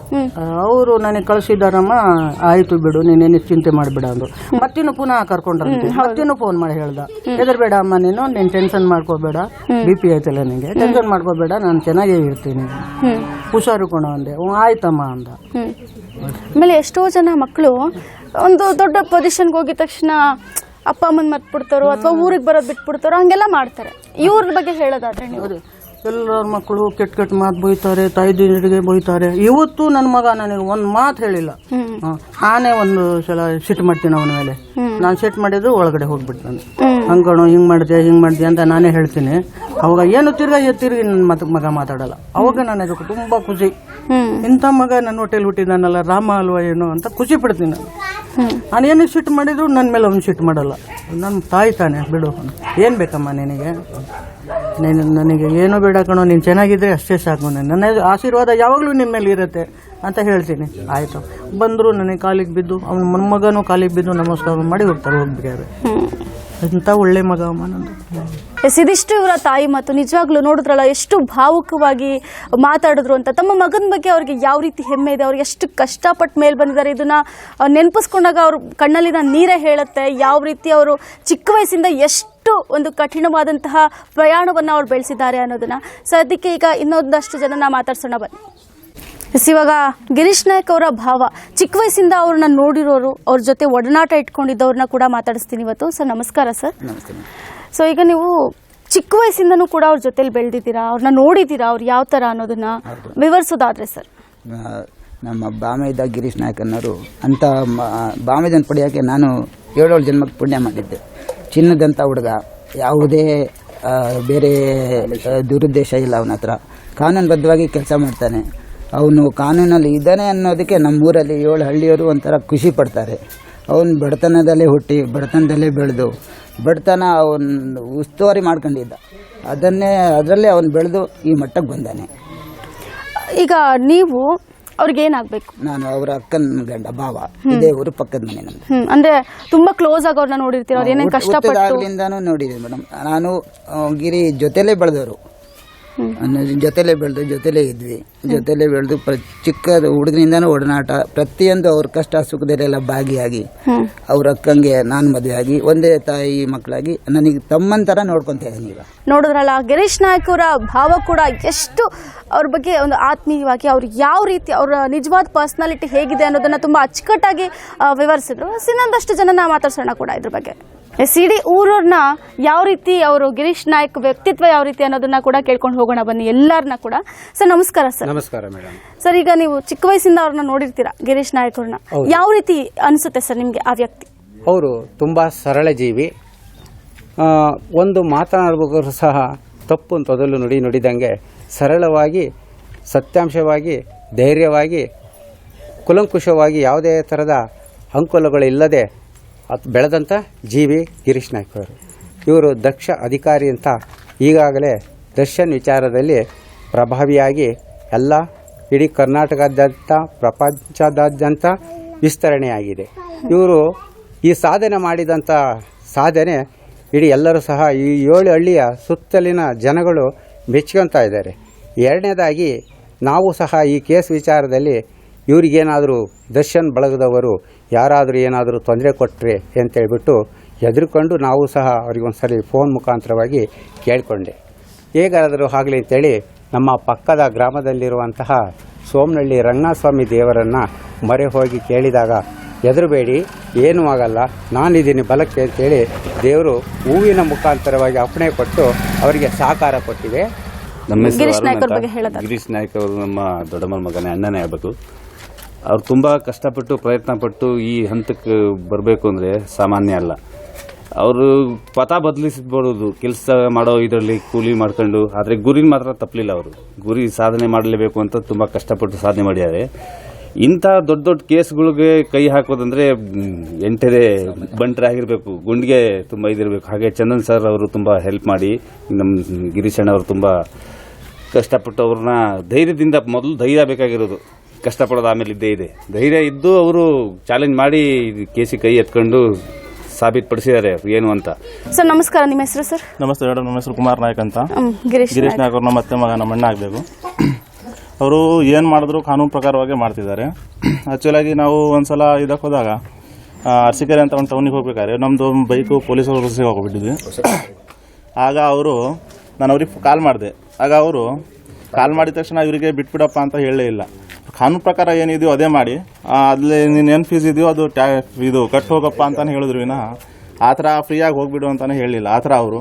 ಅವರು ನನಗೆ ಕಳಿಸಿದಾರಮ್ಮ ಆಯ್ತು ಬಿಡು ನೀನೇನು ಚಿಂತೆ ಮಾಡ್ಬೇಡ ಅಂದ್ರು. ಮತ್ತಿನ್ನು ಪುನಃ ಕರ್ಕೊಂಡ್ರ ಮತ್ತಿನ್ನು ಫೋನ್ ಮಾಡಿ ಹೇಳ್ದ. ಹೆದರ್ಬೇಡ ಅಮ್ಮ ನೀನು ನೀನ್ ಟೆನ್ಷನ್ ಮಾಡ್ಕೋಬೇಡ. ಬಿ ಪಿ ಆಯ್ತಲ್ಲ ನಿಂಗೆ. ಟೆನ್ಷನ್ ಮಾಡ್ಕೋಬೇಡ ನಾನು ಚೆನ್ನಾಗೇ ಇರ್ತೀನಿ. ಹುಷಾರು ಕಣೋ ಅಂದೆ. ಆಯ್ತಮ್ಮ ಅಂದ. ಆಮೇಲೆ ಎಷ್ಟೋ ಜನ ಮಕ್ಕಳು ಒಂದು ದೊಡ್ಡ ಪೊಸಿಷನ್ಗೆ ಹೋಗಿದ ತಕ್ಷಣ ಅಪ್ಪ ಅಮ್ಮನ ಮರ್ತ್ಬಿಡ್ತಾರೋ ಅಥವಾ ಊರಿಗೆ ಬರೋದು ಬಿಟ್ಬಿಡ್ತಾರೋ ಹಂಗೆಲ್ಲ ಮಾಡ್ತಾರೆ. ಇವ್ರ ಬಗ್ಗೆ ಹೇಳೋದಾದ್ರೆ ನೀವು. ಎಲ್ಲರ ಮಕ್ಕಳು ಕೆಟ್ಟ ಕೆಟ್ಟ ಮಾತು ಬೈತಾರೆ ತಾಯಿ ದಿನಗಳಿಗೆ ಬೈತಾರೆ. ಇವತ್ತು ನನ್ನ ಮಗ ನನಗೆ ಒಂದು ಮಾತು ಹೇಳಿಲ್ಲ. ಆನೆ ಹ. ನಾನೇ ಒಂದು ಸಲ ಸಿಟ್ಟು ಮಾಡ್ತೀನಿ ಅವನ ಮೇಲೆ. ನಾನು ಸಿಟ್ಟು ಮಾಡಿದ್ರು ಒಳಗಡೆ ಹೋಗ್ಬಿಡ್ತಾನೆ ನಾನು. ಹಂಗಣು ಹಿಂಗ್ ಮಾಡ್ದೆ ಹಿಂಗ್ ಮಾಡ್ದೆ ಅಂತ ನಾನೇ ಹೇಳ್ತೀನಿ. ಅವಾಗ ಏನು ತಿರ್ಗಾ ಎ- ತಿರ್ಗಿ ನನ್ನ ಮತ್ ಮಗ ಮಾತಾಡಲ್ಲ. ಅವಾಗ ನನಗೆ ತುಂಬಾ ಖುಷಿ. ಹ್ಮ್. ಇಂಥ ಮಗ ನನ್ನ ಹೊಟ್ಟೆಲಿ ಹುಟ್ಟಿದಾನಲ್ಲ ರಾಮ ಅಲ್ವಾ ಏನು ಅಂತ ಖುಷಿ ಪಡ್ತೀನಿ ನಾನು. ನಾನು ಏನು ಸಿಟ್ಟು ಮಾಡಿದ್ರು ನನ್ನ ಮೇಲೆ ಅವ್ನು ಸಿಟ್ಟು ಮಾಡಲ್ಲ. ನನ್ನ ತಾಯಿ ತಾನೆ ಬಿಡು. ಏನು ಬೇಕಮ್ಮ ನಿನಗೆ? ನೀನು ನನಗೆ ಏನು ಬೇಡ ಕಣೋ, ನೀನು ಚೆನ್ನಾಗಿದ್ರೆ ಅಷ್ಟೇ ಸಾಕು ನನ್ನ ನನ್ನ ಆಶೀರ್ವಾದ ಯಾವಾಗಲೂ ನಿಮ್ಮ ಮೇಲೆ ಇರುತ್ತೆ ಅಂತ ಹೇಳ್ತೀನಿ. ಆಯಿತು. ಬಂದರು ನನಗೆ ಕಾಲಿಗೆ ಬಿದ್ದು, ಅವನ ಮನ್ಮಗನೂ ಕಾಲಿಗೆ ಬಿದ್ದು ನಮಸ್ಕಾರ ಮಾಡಿ ಹೋಗ್ತಾರೆ ಹೋಗ್ಬೇಕಾದ್ರೆ ಇಂಥ ಒಳ್ಳೆ ಮಗ ಅಮ್ಮ ನಂದು ಎಸ್ ಇದಿಷ್ಟು ಇವರ ತಾಯಿ ಮತ್ತು ನಿಜವಾಗ್ಲೂ ನೋಡಿದ್ರಲ್ಲ ಎಷ್ಟು ಭಾವುಕವಾಗಿ ಮಾತಾಡಿದ್ರು ಅಂತ. ತಮ್ಮ ಮಗನ ಬಗ್ಗೆ ಅವ್ರಿಗೆ ಯಾವ ರೀತಿ ಹೆಮ್ಮೆ ಇದೆ? ಅವ್ರಿಗೆ ಎಷ್ಟು ಕಷ್ಟಪಟ್ಟು ಮೇಲೆ ಬಂದಿದ್ದಾರೆ? ಇದನ್ನ ಆ, ನೆನಪಿಸ್ಕೊಂಡಾಗ ಅವ್ರ ಕಣ್ಣಲ್ಲಿನ ನೀರೇ ಹೇಳುತ್ತೆ. ಯಾವ ರೀತಿ ಅವರು ಚಿಕ್ಕ ವಯಸ್ಸಿಂದ ಎಷ್ಟು ಒಂದು ಕಠಿಣವಾದಂತಹ ಪ್ರಯಾಣವನ್ನು ಅವ್ರು ಬೆಳೆಸಿದ್ದಾರೆ ಅನ್ನೋದನ್ನ. ಸದ್ಯಕ್ಕೆ ಈಗ ಇನ್ನೊಂದಷ್ಟು ಜನ ಮಾತಾಡ್ಸೋಣ ಬನ್ನಿ. ಎಸ್ ಇವಾಗ ಗಿರೀಶ್ ನಾಯಕ್ ಅವರ ಭಾವ ಚಿಕ್ಕ ವಯಸ್ಸಿಂದ ಅವ್ರನ್ನ ನೋಡಿರೋರು ಅವ್ರ ಜೊತೆ ಒಡನಾಟ ಇಟ್ಕೊಂಡಿದ್ದವ್ರನ್ನ ಕೂಡ ಮಾತಾಡಿಸ್ತೀನಿ ಇವತ್ತು. ಸರ್ ನಮಸ್ಕಾರ ಸರ್. ನಮಸ್ತೆ ಸೊ ಈಗ ನೀವು ಚಿಕ್ಕ ವಯಸ್ಸಿಂದನೂ ಕೂಡ ಅವ್ರ ಜೊತೆಲಿ ಬೆಳೆದಿದ್ದೀರಾ? ಅವ್ರನ್ನ ನೋಡಿದ್ದೀರಾ? ಅವ್ರು ಯಾವ ಥರ ಅನ್ನೋದನ್ನ ವಿವರಿಸೋದಾದ್ರೆ ಸರ್. ನಮ್ಮ ಬಾಮೈದ ಗಿರೀಶ್ ನಾಯಕ್ ಅನ್ನೋರು ಅಂಥ ಬಾಮೈದನ್ನು ಪಡೆಯೋಕ್ಕೆ ನಾನು ಏಳೇಳು ಜನ್ಮಕ್ಕೆ ಪುಣ್ಯ ಮಾಡಿದ್ದೆ. ಚಿನ್ನದಂಥ ಹುಡುಗ ಯಾವುದೇ ಬೇರೆ ದುರುದ್ದೇಶ ಇಲ್ಲ ಅವನ ಹತ್ರ. ಕಾನೂನುಬದ್ಧವಾಗಿ ಕೆಲಸ ಮಾಡ್ತಾನೆ. ಅವನು ಕಾನೂನಲ್ಲಿ ಇದ್ದಾನೆ ಅನ್ನೋದಕ್ಕೆ ನಮ್ಮೂರಲ್ಲಿ ಏಳು ಹಳ್ಳಿಯವರು ಒಂಥರ ಖುಷಿ ಪಡ್ತಾರೆ. ಅವನು ಬಡತನದಲ್ಲೇ ಹುಟ್ಟಿ ಬಡತನದಲ್ಲೇ ಬೆಳೆದು ಬಡತನ ಅವನು ಉಸ್ತುವಾರಿ ಮಾಡ್ಕೊಂಡಿದ್ದ. ಅದನ್ನೇ ಅದರಲ್ಲೇ ಅವನು ಬೆಳೆದು ಈ ಮಟ್ಟಕ್ಕೆ ಬಂದಾನೆ. ಈಗ ನೀವು ಅವ್ರಿಗೆ ಏನಾಗಬೇಕು? ನಾನು ಅವರ ಅಕ್ಕನ ಗಂಡ ಭಾವ. ಇದೇ ಊರು ಪಕ್ಕದ ಮನೆ ನಮ್ದು. ಅಂದ್ರೆ ತುಂಬಾ ಕ್ಲೋಸ್ ಆಗಿ ಅವ್ರನ್ನ ನೋಡಿರ್ತೀರ ಅವ್ರು ಏನೇನು ಕಷ್ಟಪಟ್ಟು ಹುಟ್ಟಿದಾಗ್ಲಿಂದಾನು ನೋಡಿದ್ದೀನಿ ಮೇಡಮ್ ನಾನು ಗಿರಿ ಜೊತೆಲೇ ಬೆಳೆದವರು. ಜೊತೆಲೇ ಬೆಳೆದು ಜೊತೆಲೇ ಇದ್ವಿ. ಜೊತೆಲೇ ಬೆಳೆದು ಪ್ರ ಚಿಕ್ಕ ಹುಡುಗನಿಂದಾನು ಒಡನಾಟ. ಪ್ರತಿಯೊಂದು ಅವ್ರ ಕಷ್ಟ ಸುಖದಲ್ಲೆಲ್ಲ ಭಾಗಿಯಾಗಿ ಅವ್ರ ಅಕ್ಕಂಗೆ ನಾನು ಮದುವೆ ಆಗಿ ಒಂದೇ ತಾಯಿ ಮಕ್ಕಳಾಗಿ ನನಗೆ ತಮ್ಮನ ಥರ ನೋಡ್ಕೊಂತ ಇದ್ದೀನಿ ಈಗ ನೋಡಿದ್ರಲ್ಲ, ಗಿರೀಶ್ ನಾಯ್ಕ ಅವರ ಭಾವ ಕೂಡ ಎಷ್ಟು ಅವ್ರ ಬಗ್ಗೆ ಒಂದು ಆತ್ಮೀಯವಾಗಿ ಅವ್ರು ಯಾವ ರೀತಿ ಅವರ ನಿಜವಾದ ಪರ್ಸನಾಲಿಟಿ ಹೇಗಿದೆ ಅನ್ನೋದನ್ನ ತುಂಬಾ ಅಚ್ಚುಕಟ್ಟಾಗಿ ವಿವರಿಸಿದ್ರು. ಇನ್ನೊಂದಷ್ಟು ಜನನ ಮಾತಾಡ್ಸೋಣ ಕೂಡ ಇದ್ರ ಬಗ್ಗೆ. ಎಸ್ ಇಡೀ ಊರವ್ರನ್ನ ಯಾವ ರೀತಿ ಅವರು ಗಿರೀಶ್ ನಾಯಕ್ ವ್ಯಕ್ತಿತ್ವ ಯಾವ ರೀತಿ ಅನ್ನೋದನ್ನ ಕೂಡ ಕೇಳ್ಕೊಂಡು ಹೋಗೋಣ ಬನ್ನಿ ಎಲ್ಲರನ್ನ ಕೂಡ. ಸರ್ ನಮಸ್ಕಾರ ಸರ್. ನಮಸ್ಕಾರ ಮೇಡಮ್. ಸರ್ ಈಗ ನೀವು ಚಿಕ್ಕ ವಯಸ್ಸಿಂದ ಅವ್ರನ್ನ ನೋಡಿರ್ತೀರಾ ಗಿರೀಶ್ ನಾಯಕ್ ಅವ್ರನ್ನ? ಯಾವ ರೀತಿ ಅನಿಸುತ್ತೆ ಸರ್ ನಿಮಗೆ ಆ ವ್ಯಕ್ತಿ? ಅವರು ತುಂಬ ಸರಳ ಜೀವಿ. ಒಂದು ಮಾತನಾಡಬೇಕಾದ್ರೂ ಸಹ ತಪ್ಪು ತೊದಲು ನುಡಿ ನುಡಿದಂಗೆ ಸರಳವಾಗಿ ಸತ್ಯಾಂಶವಾಗಿ ಧೈರ್ಯವಾಗಿ ಕುಲಂಕುಷವಾಗಿ ಯಾವುದೇ ಥರದ ಅಂಕುಲಗಳಿಲ್ಲದೆ ಅತ್ ಬೆಳೆದಂಥ ಜೀವಿ ಗಿರೀಶ್ ನಾಯ್ಕ ಅವರು. ಇವರು ದಕ್ಷ ಅಧಿಕಾರಿ ಅಂತ ಈಗಾಗಲೇ ದರ್ಶನ್ ವಿಚಾರದಲ್ಲಿ ಪ್ರಭಾವಿಯಾಗಿ ಎಲ್ಲ ಇಡೀ ಕರ್ನಾಟಕದಾದ್ಯಂತ, ಪ್ರಪಂಚದಾದ್ಯಂತ ವಿಸ್ತರಣೆಯಾಗಿದೆ. ಇವರು ಈ ಸಾಧನೆ ಮಾಡಿದಂಥ ಸಾಧನೆ ಇಡೀ ಎಲ್ಲರೂ ಸಹ ಈ ಏಳು ಹಳ್ಳಿಯ ಸುತ್ತಲಿನ ಜನಗಳು ಮೆಚ್ಕೊತಾ ಇದ್ದಾರೆ. ಎರಡನೇದಾಗಿ ನಾವು ಸಹ ಈ ಕೇಸ್ ವಿಚಾರದಲ್ಲಿ ಇವರಿಗೇನಾದರೂ ದರ್ಶನ್ ಬಳಗದವರು ಯಾರಾದರೂ ಏನಾದರೂ ತೊಂದರೆ ಕೊಟ್ಟರೆ ಅಂತೇಳ್ಬಿಟ್ಟು ಹೆದರ್ಕೊಂಡು ನಾವು ಸಹ ಅವರಿಗೊಂದ್ಸರಿ ಫೋನ್ ಮುಖಾಂತರವಾಗಿ ಕೇಳಿಕೊಂಡೆ. ಹೇಗಾದರೂ ಆಗಲಿ ಅಂತೇಳಿ ನಮ್ಮ ಪಕ್ಕದ ಗ್ರಾಮದಲ್ಲಿರುವಂತಹ ಸೋಮನಹಳ್ಳಿ ರಂಗನಾಥಸ್ವಾಮಿ ದೇವರನ್ನು ಮೊರೆ ಹೋಗಿ ಕೇಳಿದಾಗ ಹೆದರಬೇಡಿ ಏನೂ ಆಗಲ್ಲ ನಾನಿದ್ದೀನಿ ಬಲಕ್ಕೆ ಅಂತೇಳಿ ದೇವರು ಹೂವಿನ ಮುಖಾಂತರವಾಗಿ ಅಪ್ಪಣೆ ಕೊಟ್ಟು ಅವರಿಗೆ ಸಹಕಾರ ಕೊಟ್ಟಿದೆ. ನಮ್ಮ? ಗಿರೀಶ್ ನಾಯ್ಕ್ ಅವರು ನಮ್ಮ ದೊಡ್ಡಮ್ಮನ ಮಗನೇ ಅಣ್ಣನೇ ಆಗ್ಬೇಕು. ಅವ್ರು ತುಂಬಾ ಕಷ್ಟಪಟ್ಟು ಪ್ರಯತ್ನ ಪಟ್ಟು ಈ ಹಂತಕ್ಕೆ ಬರಬೇಕು ಅಂದರೆ ಸಾಮಾನ್ಯ ಅಲ್ಲ. ಅವರು ಪಥ ಬದಲಿಸಬಹುದು ಕೆಲಸ ಮಾಡೋ ಇದರಲ್ಲಿ ಕೂಲಿ ಮಾಡ್ಕೊಂಡು, ಆದರೆ ಗುರಿನ ಮಾತ್ರ ತಪ್ಪಲಿಲ್ಲ ಅವರು. ಗುರಿ ಸಾಧನೆ ಮಾಡಲೇಬೇಕು ಅಂತ ತುಂಬ ಕಷ್ಟಪಟ್ಟು ಸಾಧನೆ ಮಾಡಿದ್ದಾರೆ ಇಂಥ ದೊಡ್ಡ ದೊಡ್ಡ ಕೇಸ್ಗಳಿಗೆ ಕೈ ಹಾಕೋದಂದ್ರೆ ಎಂಟದೇ ಬಂಟ್ರೆ ಆಗಿರಬೇಕು. ಗುಂಡಿಗೆ ತುಂಬ ಇದಿರಬೇಕು. ಹಾಗೆ ಚಂದನ್ ಸರ್ ಅವರು ತುಂಬ ಹೆಲ್ಪ್ ಮಾಡಿ ನಮ್ಮ ಗಿರೀಶಣ್ಣ ಅವರು ತುಂಬ ಕಷ್ಟಪಟ್ಟು ಅವ್ರನ್ನ ಧೈರ್ಯದಿಂದ, ಮೊದಲು ಧೈರ್ಯ ಬೇಕಾಗಿರೋದು. ಕಷ್ಟಪಡೋದು ಆಮೇಲೆ ಇದ್ದೇ ಇದೆ. ಧೈರ್ಯ ಇದ್ದು ಅವರು ಚಾಲೆಂಜ್ ಮಾಡಿ ಕೇಸಿ ಕೈ ಎತ್ಕೊಂಡು ಸಾಬೀತುಪಡಿಸಿದ್ದಾರೆ. ಏನು ಅಂತ. ಸರ್ ನಮಸ್ಕಾರ. ನಿಮ್ಮ ಹೆಸರು ಸರ್? ನಮಸ್ತೆ ಮೇಡಮ್. ನಮ್ಮ ಹೆಸರು ಕುಮಾರ್ ನಾಯಕ್ ಅಂತ. ಹ್ಮ್, ಗಿರೀಶ್ ಗಿರೀಶ್ ನಾಯಕ್. ಅವ್ರನ್ನ ಮತ್ತೆ ಮಗ ನಮ್ಮ ಅಣ್ಣ ಆಗಬೇಕು. ಅವರು ಏನು ಮಾಡಿದ್ರು ಕಾನೂನು ಪ್ರಕಾರವಾಗಿ ಮಾಡ್ತಿದ್ದಾರೆ. ಆ್ಯಕ್ಚುಲಾಗಿ ನಾವು ಒಂದ್ಸಲ ಇದಕ್ಕೆ ಹೋದಾಗ ಆ, ಅರಸೀಕೆರೆ ಅಂತ ಒಂದು ಟೌನಿಗೆ ಹೋಗ್ಬೇಕಾದ್ರೆ ನಮ್ಮದು ಬೈಕು ಪೊಲೀಸರು ಸಿಗ ಹೋಗ್ಬಿಟ್ಟಿದ್ವಿ ಆಗ ಅವರು ನಾನು ಅವ್ರಿಗೆ ಕಾಲ್ ಮಾಡಿದೆ. ಆಗ ಅವರು ಕಾಲ್ ಮಾಡಿದ ತಕ್ಷಣ ಇವರಿಗೆ ಬಿಟ್ಬಿಡಪ್ಪ ಅಂತ ಹೇಳಲೇ ಇಲ್ಲ. ಕಾನೂನು ಪ್ರಕಾರ ಏನಿದೆಯೋ ಅದೇ ಮಾಡಿ. ಅಲ್ಲಿ ನೀನು ಏನು ಫೀಸ್ ಇದೆಯೋ ಅದು ಟ್ಯಾ, ಇದು ಕಟ್ ಹೋಗಪ್ಪ ಅಂತಾನೆ ಹೇಳಿದ್ರು ವಿನಃ. ಆ ಥರ ಫ್ರೀಯಾಗಿ ಹೋಗ್ಬಿಡು ಅಂತಾನೆ ಹೇಳಲಿಲ್ಲ ಆ ಥರ ಅವರು.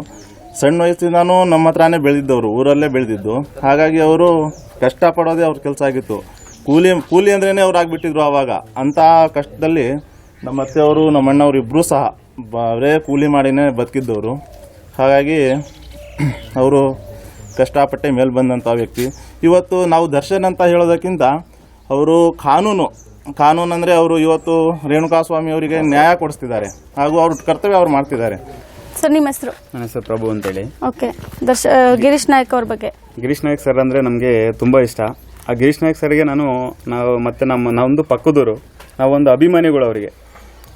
ಸಣ್ಣ ವಯಸ್ಸಿಂದಾನು ನಮ್ಮ ಹತ್ರನೇ ಬೆಳೆದಿದ್ದವರು, ಊರಲ್ಲೇ ಬೆಳೆದಿದ್ದು. ಹಾಗಾಗಿ ಅವರು ಕಷ್ಟಪಡೋದೇ ಅವ್ರ ಕೆಲಸ ಆಗಿತ್ತು. ಕೂಲಿ ಕೂಲಿ ಅಂದ್ರೇ ಅವ್ರು ಆಗಿಬಿಟ್ಟಿದ್ರು ಆವಾಗ. ಅಂತ ಕಷ್ಟದಲ್ಲಿ ನಮ್ಮ ಅತ್ತೆಯವರು, ನಮ್ಮ ಅಣ್ಣವ್ರು ಇಬ್ಬರೂ ಸಹ ಬರೇ ಕೂಲಿ ಮಾಡಿನೇ ಬದುಕಿದ್ದವರು. ಹಾಗಾಗಿ ಅವರು ಕಷ್ಟಪಟ್ಟೆ ಮೇಲೆ ಬಂದಂಥ ವ್ಯಕ್ತಿ. ಇವತ್ತು ನಾವು ದರ್ಶನ್ ಅಂತ ಹೇಳೋದಕ್ಕಿಂತ ಅವರು ಕಾನೂನು ಕಾನೂನು ಅಂದರೆ ಅವರು ಇವತ್ತು ರೇಣುಕಾಸ್ವಾಮಿ ಅವರಿಗೆ ನ್ಯಾಯ ಕೊಡಿಸ್ತಿದ್ದಾರೆ. ಹಾಗೂ ಅವ್ರ ಕರ್ತವ್ಯ ಅವ್ರು ಮಾಡ್ತಿದ್ದಾರೆ. ಸರ್ ನಿಮ್ಮ ಹೆಸರು? ನನ್ನ ಹೆಸರು ಪ್ರಭು ಅಂತೇಳಿ. ಓಕೆ. ದರ್ಶ ಗಿರೀಶ್ ನಾಯಕ್ ಅವ್ರ ಬಗ್ಗೆ. ಗಿರೀಶ್ ನಾಯಕ್ ಸರ್ ಅಂದರೆ ನಮಗೆ ತುಂಬ ಇಷ್ಟ. ಆ ಗಿರೀಶ್ ನಾಯಕ್ ಸರ್ಗೆ ನಾನು ನಾವು ಮತ್ತು ನಮ್ಮ ನಮ್ಮದು ಪಕ್ಕದೂರು. ನಾವೊಂದು ಅಭಿಮಾನಿಗಳು ಅವರಿಗೆ.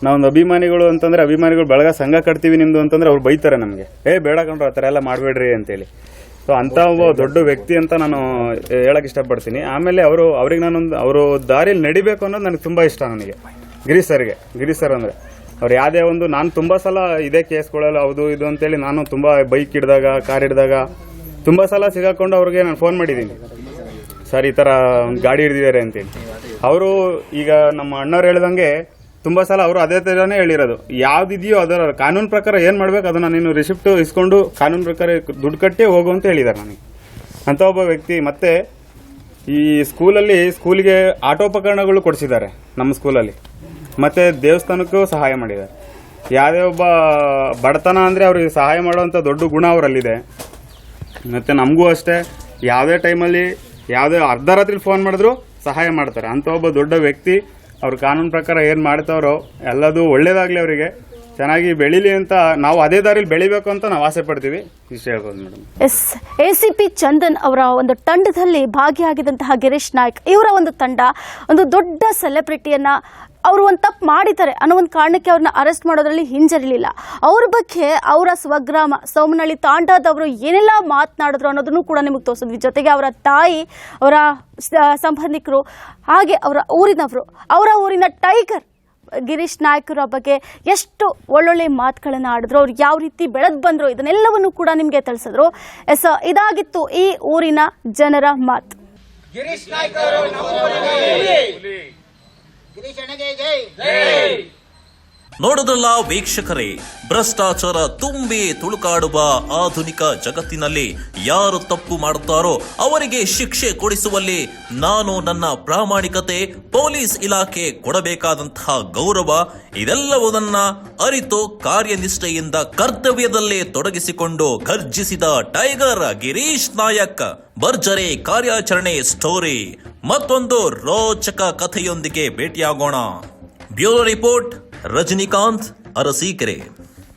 ನಾವೊಂದು ಅಭಿಮಾನಿಗಳು ಅಂತಂದರೆ ಅಭಿಮಾನಿಗಳು ಬೆಳಗ್ಗೆ ಸಂಘ ಕಟ್ತೀವಿ ನಿಮ್ಮದು ಅಂತಂದರೆ ಅವ್ರು ಬೈತಾರೆ ನಮಗೆ. ಏ ಬೇಡ ಕಂಡ್ರು ಆ ಥರ ಎಲ್ಲ ಮಾಡಬೇಡ್ರಿ ಅಂತೇಳಿ. ಸೊ ಅಂತ ಒಬ್ಬ ದೊಡ್ಡ ವ್ಯಕ್ತಿ ಅಂತ ನಾನು ಹೇಳಕ್ ಇಷ್ಟಪಡ್ತೀನಿ. ಆಮೇಲೆ ಅವರು, ಅವ್ರಿಗೆ ನಾನೊಂದು, ಅವರು ದಾರಿಯಲ್ಲಿ ನಡಿಬೇಕು ಅನ್ನೋದು ನನಗೆ ತುಂಬ ಇಷ್ಟ ನನಗೆ. ಗಿರೀಶ್ ಸರ್ಗೆ ಗಿರೀಶ್ ಸರ್ ಅಂದರೆ. ಅವ್ರು ಯಾವುದೇ ಒಂದು, ನಾನು ತುಂಬ ಸಲ ಇದೇ ಕೇಸ್ಗಳಲ್ಲಿ ಹೌದು, ಇದು ಅಂತೇಳಿ ನಾನು ತುಂಬ ಬೈಕ್ ಹಿಡಿದಾಗ, ಕಾರ್ ಹಿಡಿದಾಗ, ತುಂಬ ಸಲ ಸಿಗಾಕೊಂಡು ಅವ್ರಿಗೆ ನಾನು ಫೋನ್ ಮಾಡಿದ್ದೀನಿ. ಸರ್, ಈ ಥರ ಒಂದು ಗಾಡಿ ಹಿಡಿದಿದ್ದಾರೆ ಅಂತೇಳಿ. ಅವರು ಈಗ ನಮ್ಮ ಅಣ್ಣವ್ರು ಹೇಳ್ದಂಗೆ ತುಂಬ ಸಲ ಅವರು ಅದೇ ಥರನೇ ಹೇಳಿರೋದು. ಯಾವ್ದಿದೆಯೋ ಅದರ ಕಾನೂನು ಪ್ರಕಾರ ಏನು ಮಾಡ್ಬೇಕು? ಅದನ್ನ ನೀನು ರಿಸಿಪ್ಟ್ ಇಸ್ಕೊಂಡು ಕಾನೂನು ಪ್ರಕಾರ ದುಡ್ಡು ಕಟ್ಟಿ ಹೋಗು ಅಂತ ಹೇಳಿದ್ದಾರೆ ನನಗೆ. ಅಂತ ಒಬ್ಬ ವ್ಯಕ್ತಿ ಮತ್ತೆ ಈ ಸ್ಕೂಲಲ್ಲಿ ಸ್ಕೂಲಿಗೆ ಆಟೋಪಕರಣಗಳು ಕೊಡಿಸಿದ್ದಾರೆ ನಮ್ಮ ಸ್ಕೂಲಲ್ಲಿ. ಮತ್ತೆ ದೇವಸ್ಥಾನಕ್ಕೂ ಸಹಾಯ ಮಾಡಿದ್ದಾರೆ. ಯಾವುದೇ ಒಬ್ಬ ಬಡತನ ಅಂದರೆ ಅವ್ರಿಗೆ ಸಹಾಯ ಮಾಡುವಂಥ ದೊಡ್ಡ ಗುಣ ಅವರಲ್ಲಿದೆ. ಮತ್ತು ನಮಗೂ ಅಷ್ಟೇ. ಯಾವುದೇ ಟೈಮಲ್ಲಿ ಯಾವುದೇ ಅರ್ಧ ರಾತ್ರಿ ಫೋನ್ ಮಾಡಿದ್ರು ಸಹಾಯ ಮಾಡ್ತಾರೆ. ಅಂಥ ಒಬ್ಬ ದೊಡ್ಡ ವ್ಯಕ್ತಿ ಅವ್ರ ಕಾನೂನು ಪ್ರಕಾರ ಏನು ಮಾಡ್ತಾರೋ ಎಲ್ಲದೂ ಒಳ್ಳೇದಾಗಲಿ ಅವರಿಗೆ. ಚೆನ್ನಾಗಿ ಬೆಳೀಲಿ ಅಂತ ನಾವು ಅದೇ ದಾರಿಲಿ ಬೆಳಿಬೇಕು ಅಂತ ನಾವು ಆಸೆ ಪಡ್ತೀವಿ. ಇಷ್ಟ ಹೇಳ್ಬೋದು madam yes, A C P Chandan ಅವರ ಒಂದು ತಂಡದಲ್ಲಿ ಭಾಗಿಯಾಗಿದ್ದಂತಹ ಗಿರೀಶ್ ನಾಯ್ಕ್ ಇವರ ಒಂದು ತಂಡ, ಒಂದು ದೊಡ್ಡ ಸೆಲೆಬ್ರಿಟಿಯನ್ನ ಅವರು ಒಂದು ತಪ್ಪು ಮಾಡಿದ್ದಾರೆ ಅನ್ನೋ ಒಂದು ಕಾರಣಕ್ಕೆ ಅವ್ರನ್ನ ಅರೆಸ್ಟ್ ಮಾಡೋದ್ರಲ್ಲಿ ಹಿಂಜರಿಲಿಲ್ಲ. ಅವ್ರ ಬಗ್ಗೆ ಅವರ ಸ್ವಗ್ರಾಮ, ಸೋಮನಹಳ್ಳಿ ತಾಂಡಾದವರು ಏನೆಲ್ಲ ಮಾತನಾಡಿದ್ರು ಅನ್ನೋದನ್ನು ಕೂಡ ನಿಮಗೆ ತೋರಿಸಿದ್ವಿ. ಜೊತೆಗೆ ಅವರ ತಾಯಿ, ಅವರ ಸಂಬಂಧಿಕರು, ಹಾಗೆ ಅವರ ಊರಿನವರು. ಅವರ ಊರಿನ ಟೈಗರ್ ಗಿರೀಶ್ ನಾಯ್ಕರ ಬಗ್ಗೆ ಎಷ್ಟು ಒಳ್ಳೊಳ್ಳೆ ಮಾತುಗಳನ್ನು ಆಡಿದ್ರು, ಅವ್ರು ಯಾವ ರೀತಿ ಬೆಳೆದು ಬಂದರು, ಇದನ್ನೆಲ್ಲವನ್ನು ಕೂಡ ನಿಮಗೆ ತಿಳಿಸಿದ್ರು ಎಸ್, ಇದಾಗಿತ್ತು ಈ ಊರಿನ ಜನರ ಮಾತು. ನೋಡೋದಲ್ಲ ವೀಕ್ಷಕರೇ, ಭ್ರಷ್ಟಾಚಾರ ತುಂಬಿ ತುಳುಕಾಡುವ ಆಧುನಿಕ ಜಗತ್ತಿನಲ್ಲಿ ಯಾರು ತಪ್ಪು ಮಾಡುತ್ತಾರೋ ಅವರಿಗೆ ಶಿಕ್ಷೆ ಕೊಡಿಸುವಲ್ಲಿ ನಾನು ನನ್ನ ಪ್ರಾಮಾಣಿಕತೆ ಪೊಲೀಸ್ ಇಲಾಖೆ ಕೊಡಬೇಕಾದಂತಹ ಗೌರವ ಇದೆಲ್ಲವುದನ್ನ ಅರಿತು ಕಾರ್ಯನಿಷ್ಠೆಯಿಂದ ಕರ್ತವ್ಯದಲ್ಲೇ ತೊಡಗಿಸಿಕೊಂಡು ಗರ್ಜಿಸಿದ ಟೈಗರ್ ಗಿರೀಶ್ ನಾಯಕ್. ಭರ್ಜರಿ ಕಾರ್ಯಾಚರಣೆ ಸ್ಟೋರಿ. ಮತ್ತೊಂದು ರೋಚಕ ಕಥೆಯೊಂದಿಗೆ ಭೇಟಿಯಾಗೋಣ. Bureau report Rajinikanth Arsikere.